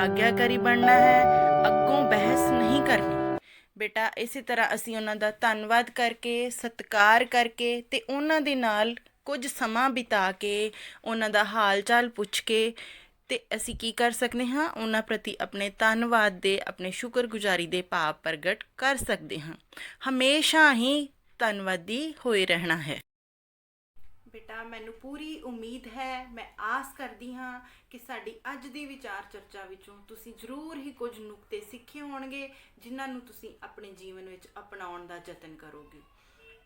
ਆਗਿਆਕਾਰੀ ਬਣਨਾ ਹੈ, ਅੱਗੋਂ ਬਹਿਸ ਨਹੀਂ ਕਰਨੀ। ਬੇਟਾ, ਇਸੇ ਤਰ੍ਹਾਂ ਅਸੀਂ ਉਹਨਾਂ ਦਾ ਧੰਨਵਾਦ ਕਰਕੇ, ਸਤਿਕਾਰ ਕਰਕੇ ਤੇ ਉਹਨਾਂ ਦੇ ਨਾਲ ਕੁਝ ਸਮਾਂ ਬਿਤਾ ਕੇ, ਉਹਨਾਂ ਦਾ ਹਾਲ ਚਾਲ ਪੁੱਛ ਕੇ ਤੇ ਅਸੀਂ ਕੀ ਕਰ ਸਕਦੇ ਹਾਂ? ਉਹਨਾਂ ਪ੍ਰਤੀ ਆਪਣੇ ਧੰਨਵਾਦ ਦੇ, ਆਪਣੇ ਸ਼ੁਕਰਗੁਜ਼ਾਰੀ ਦੇ ਭਾਵ ਪ੍ਰਗਟ ਕਰ ਸਕਦੇ ਹਾਂ। ਹਮੇਸ਼ਾ ਹੀ ਧੰਨਵਾਦੀ ਹੋਏ ਰਹਿਣਾ ਹੈ। ਬੇਟਾ, ਮੈਨੂੰ ਪੂਰੀ ਉਮੀਦ ਹੈ, ਮੈਂ ਆਸ ਕਰਦੀ ਹਾਂ ਕਿ ਸਾਡੀ ਅੱਜ ਦੀ ਵਿਚਾਰ ਚਰਚਾ ਵਿੱਚੋਂ ਤੁਸੀਂ ਜ਼ਰੂਰ ਹੀ ਕੁਝ ਨੁਕਤੇ ਸਿੱਖੇ ਹੋਣਗੇ, ਜਿਨ੍ਹਾਂ ਨੂੰ ਤੁਸੀਂ ਆਪਣੇ ਜੀਵਨ ਵਿੱਚ ਅਪਣਾਉਣ ਦਾ ਯਤਨ ਕਰੋਗੇ।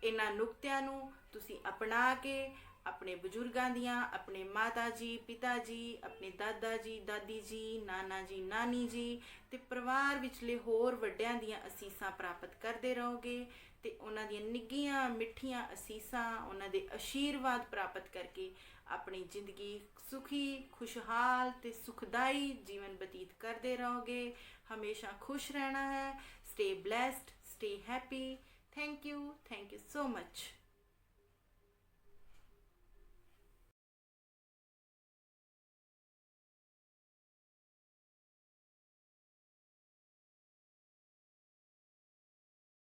ਇਹਨਾਂ ਨੁਕਤਿਆਂ ਨੂੰ ਤੁਸੀਂ ਅਪਣਾ ਕੇ ਆਪਣੇ ਬਜ਼ੁਰਗਾਂ ਦੀਆਂ, ਆਪਣੇ ਮਾਤਾ ਜੀ, ਪਿਤਾ ਜੀ, ਆਪਣੇ ਦਾਦਾ ਜੀ, ਦਾਦੀ ਜੀ, ਨਾਨਾ ਜੀ, ਨਾਨੀ ਜੀ ਤੇ ਪਰਿਵਾਰ ਵਿਚਲੇ ਹੋਰ ਵੱਡਿਆਂ ਦੀਆਂ ਅਸੀਸਾਂ ਪ੍ਰਾਪਤ ਕਰਦੇ ਰਹੋਗੇ। ਤੇ ਉਹਨਾਂ ਦੀਆਂ ਨਿੱਗੀਆਂ ਮਿੱਠੀਆਂ ਅਸੀਸਾਂ, ਉਹਨਾਂ ਦੇ ਆਸ਼ੀਰਵਾਦ ਪ੍ਰਾਪਤ ਕਰਕੇ ਆਪਣੀ ਜ਼ਿੰਦਗੀ ਸੁਖੀ, ਖੁਸ਼ਹਾਲ ਤੇ ਸੁਖਦਾਈ ਜੀਵਨ ਬਤੀਤ ਕਰਦੇ ਰਹੋਗੇ। ਹਮੇਸ਼ਾ ਖੁਸ਼ ਰਹਿਣਾ ਹੈ। Stay blessed stay happy thank you thank you so much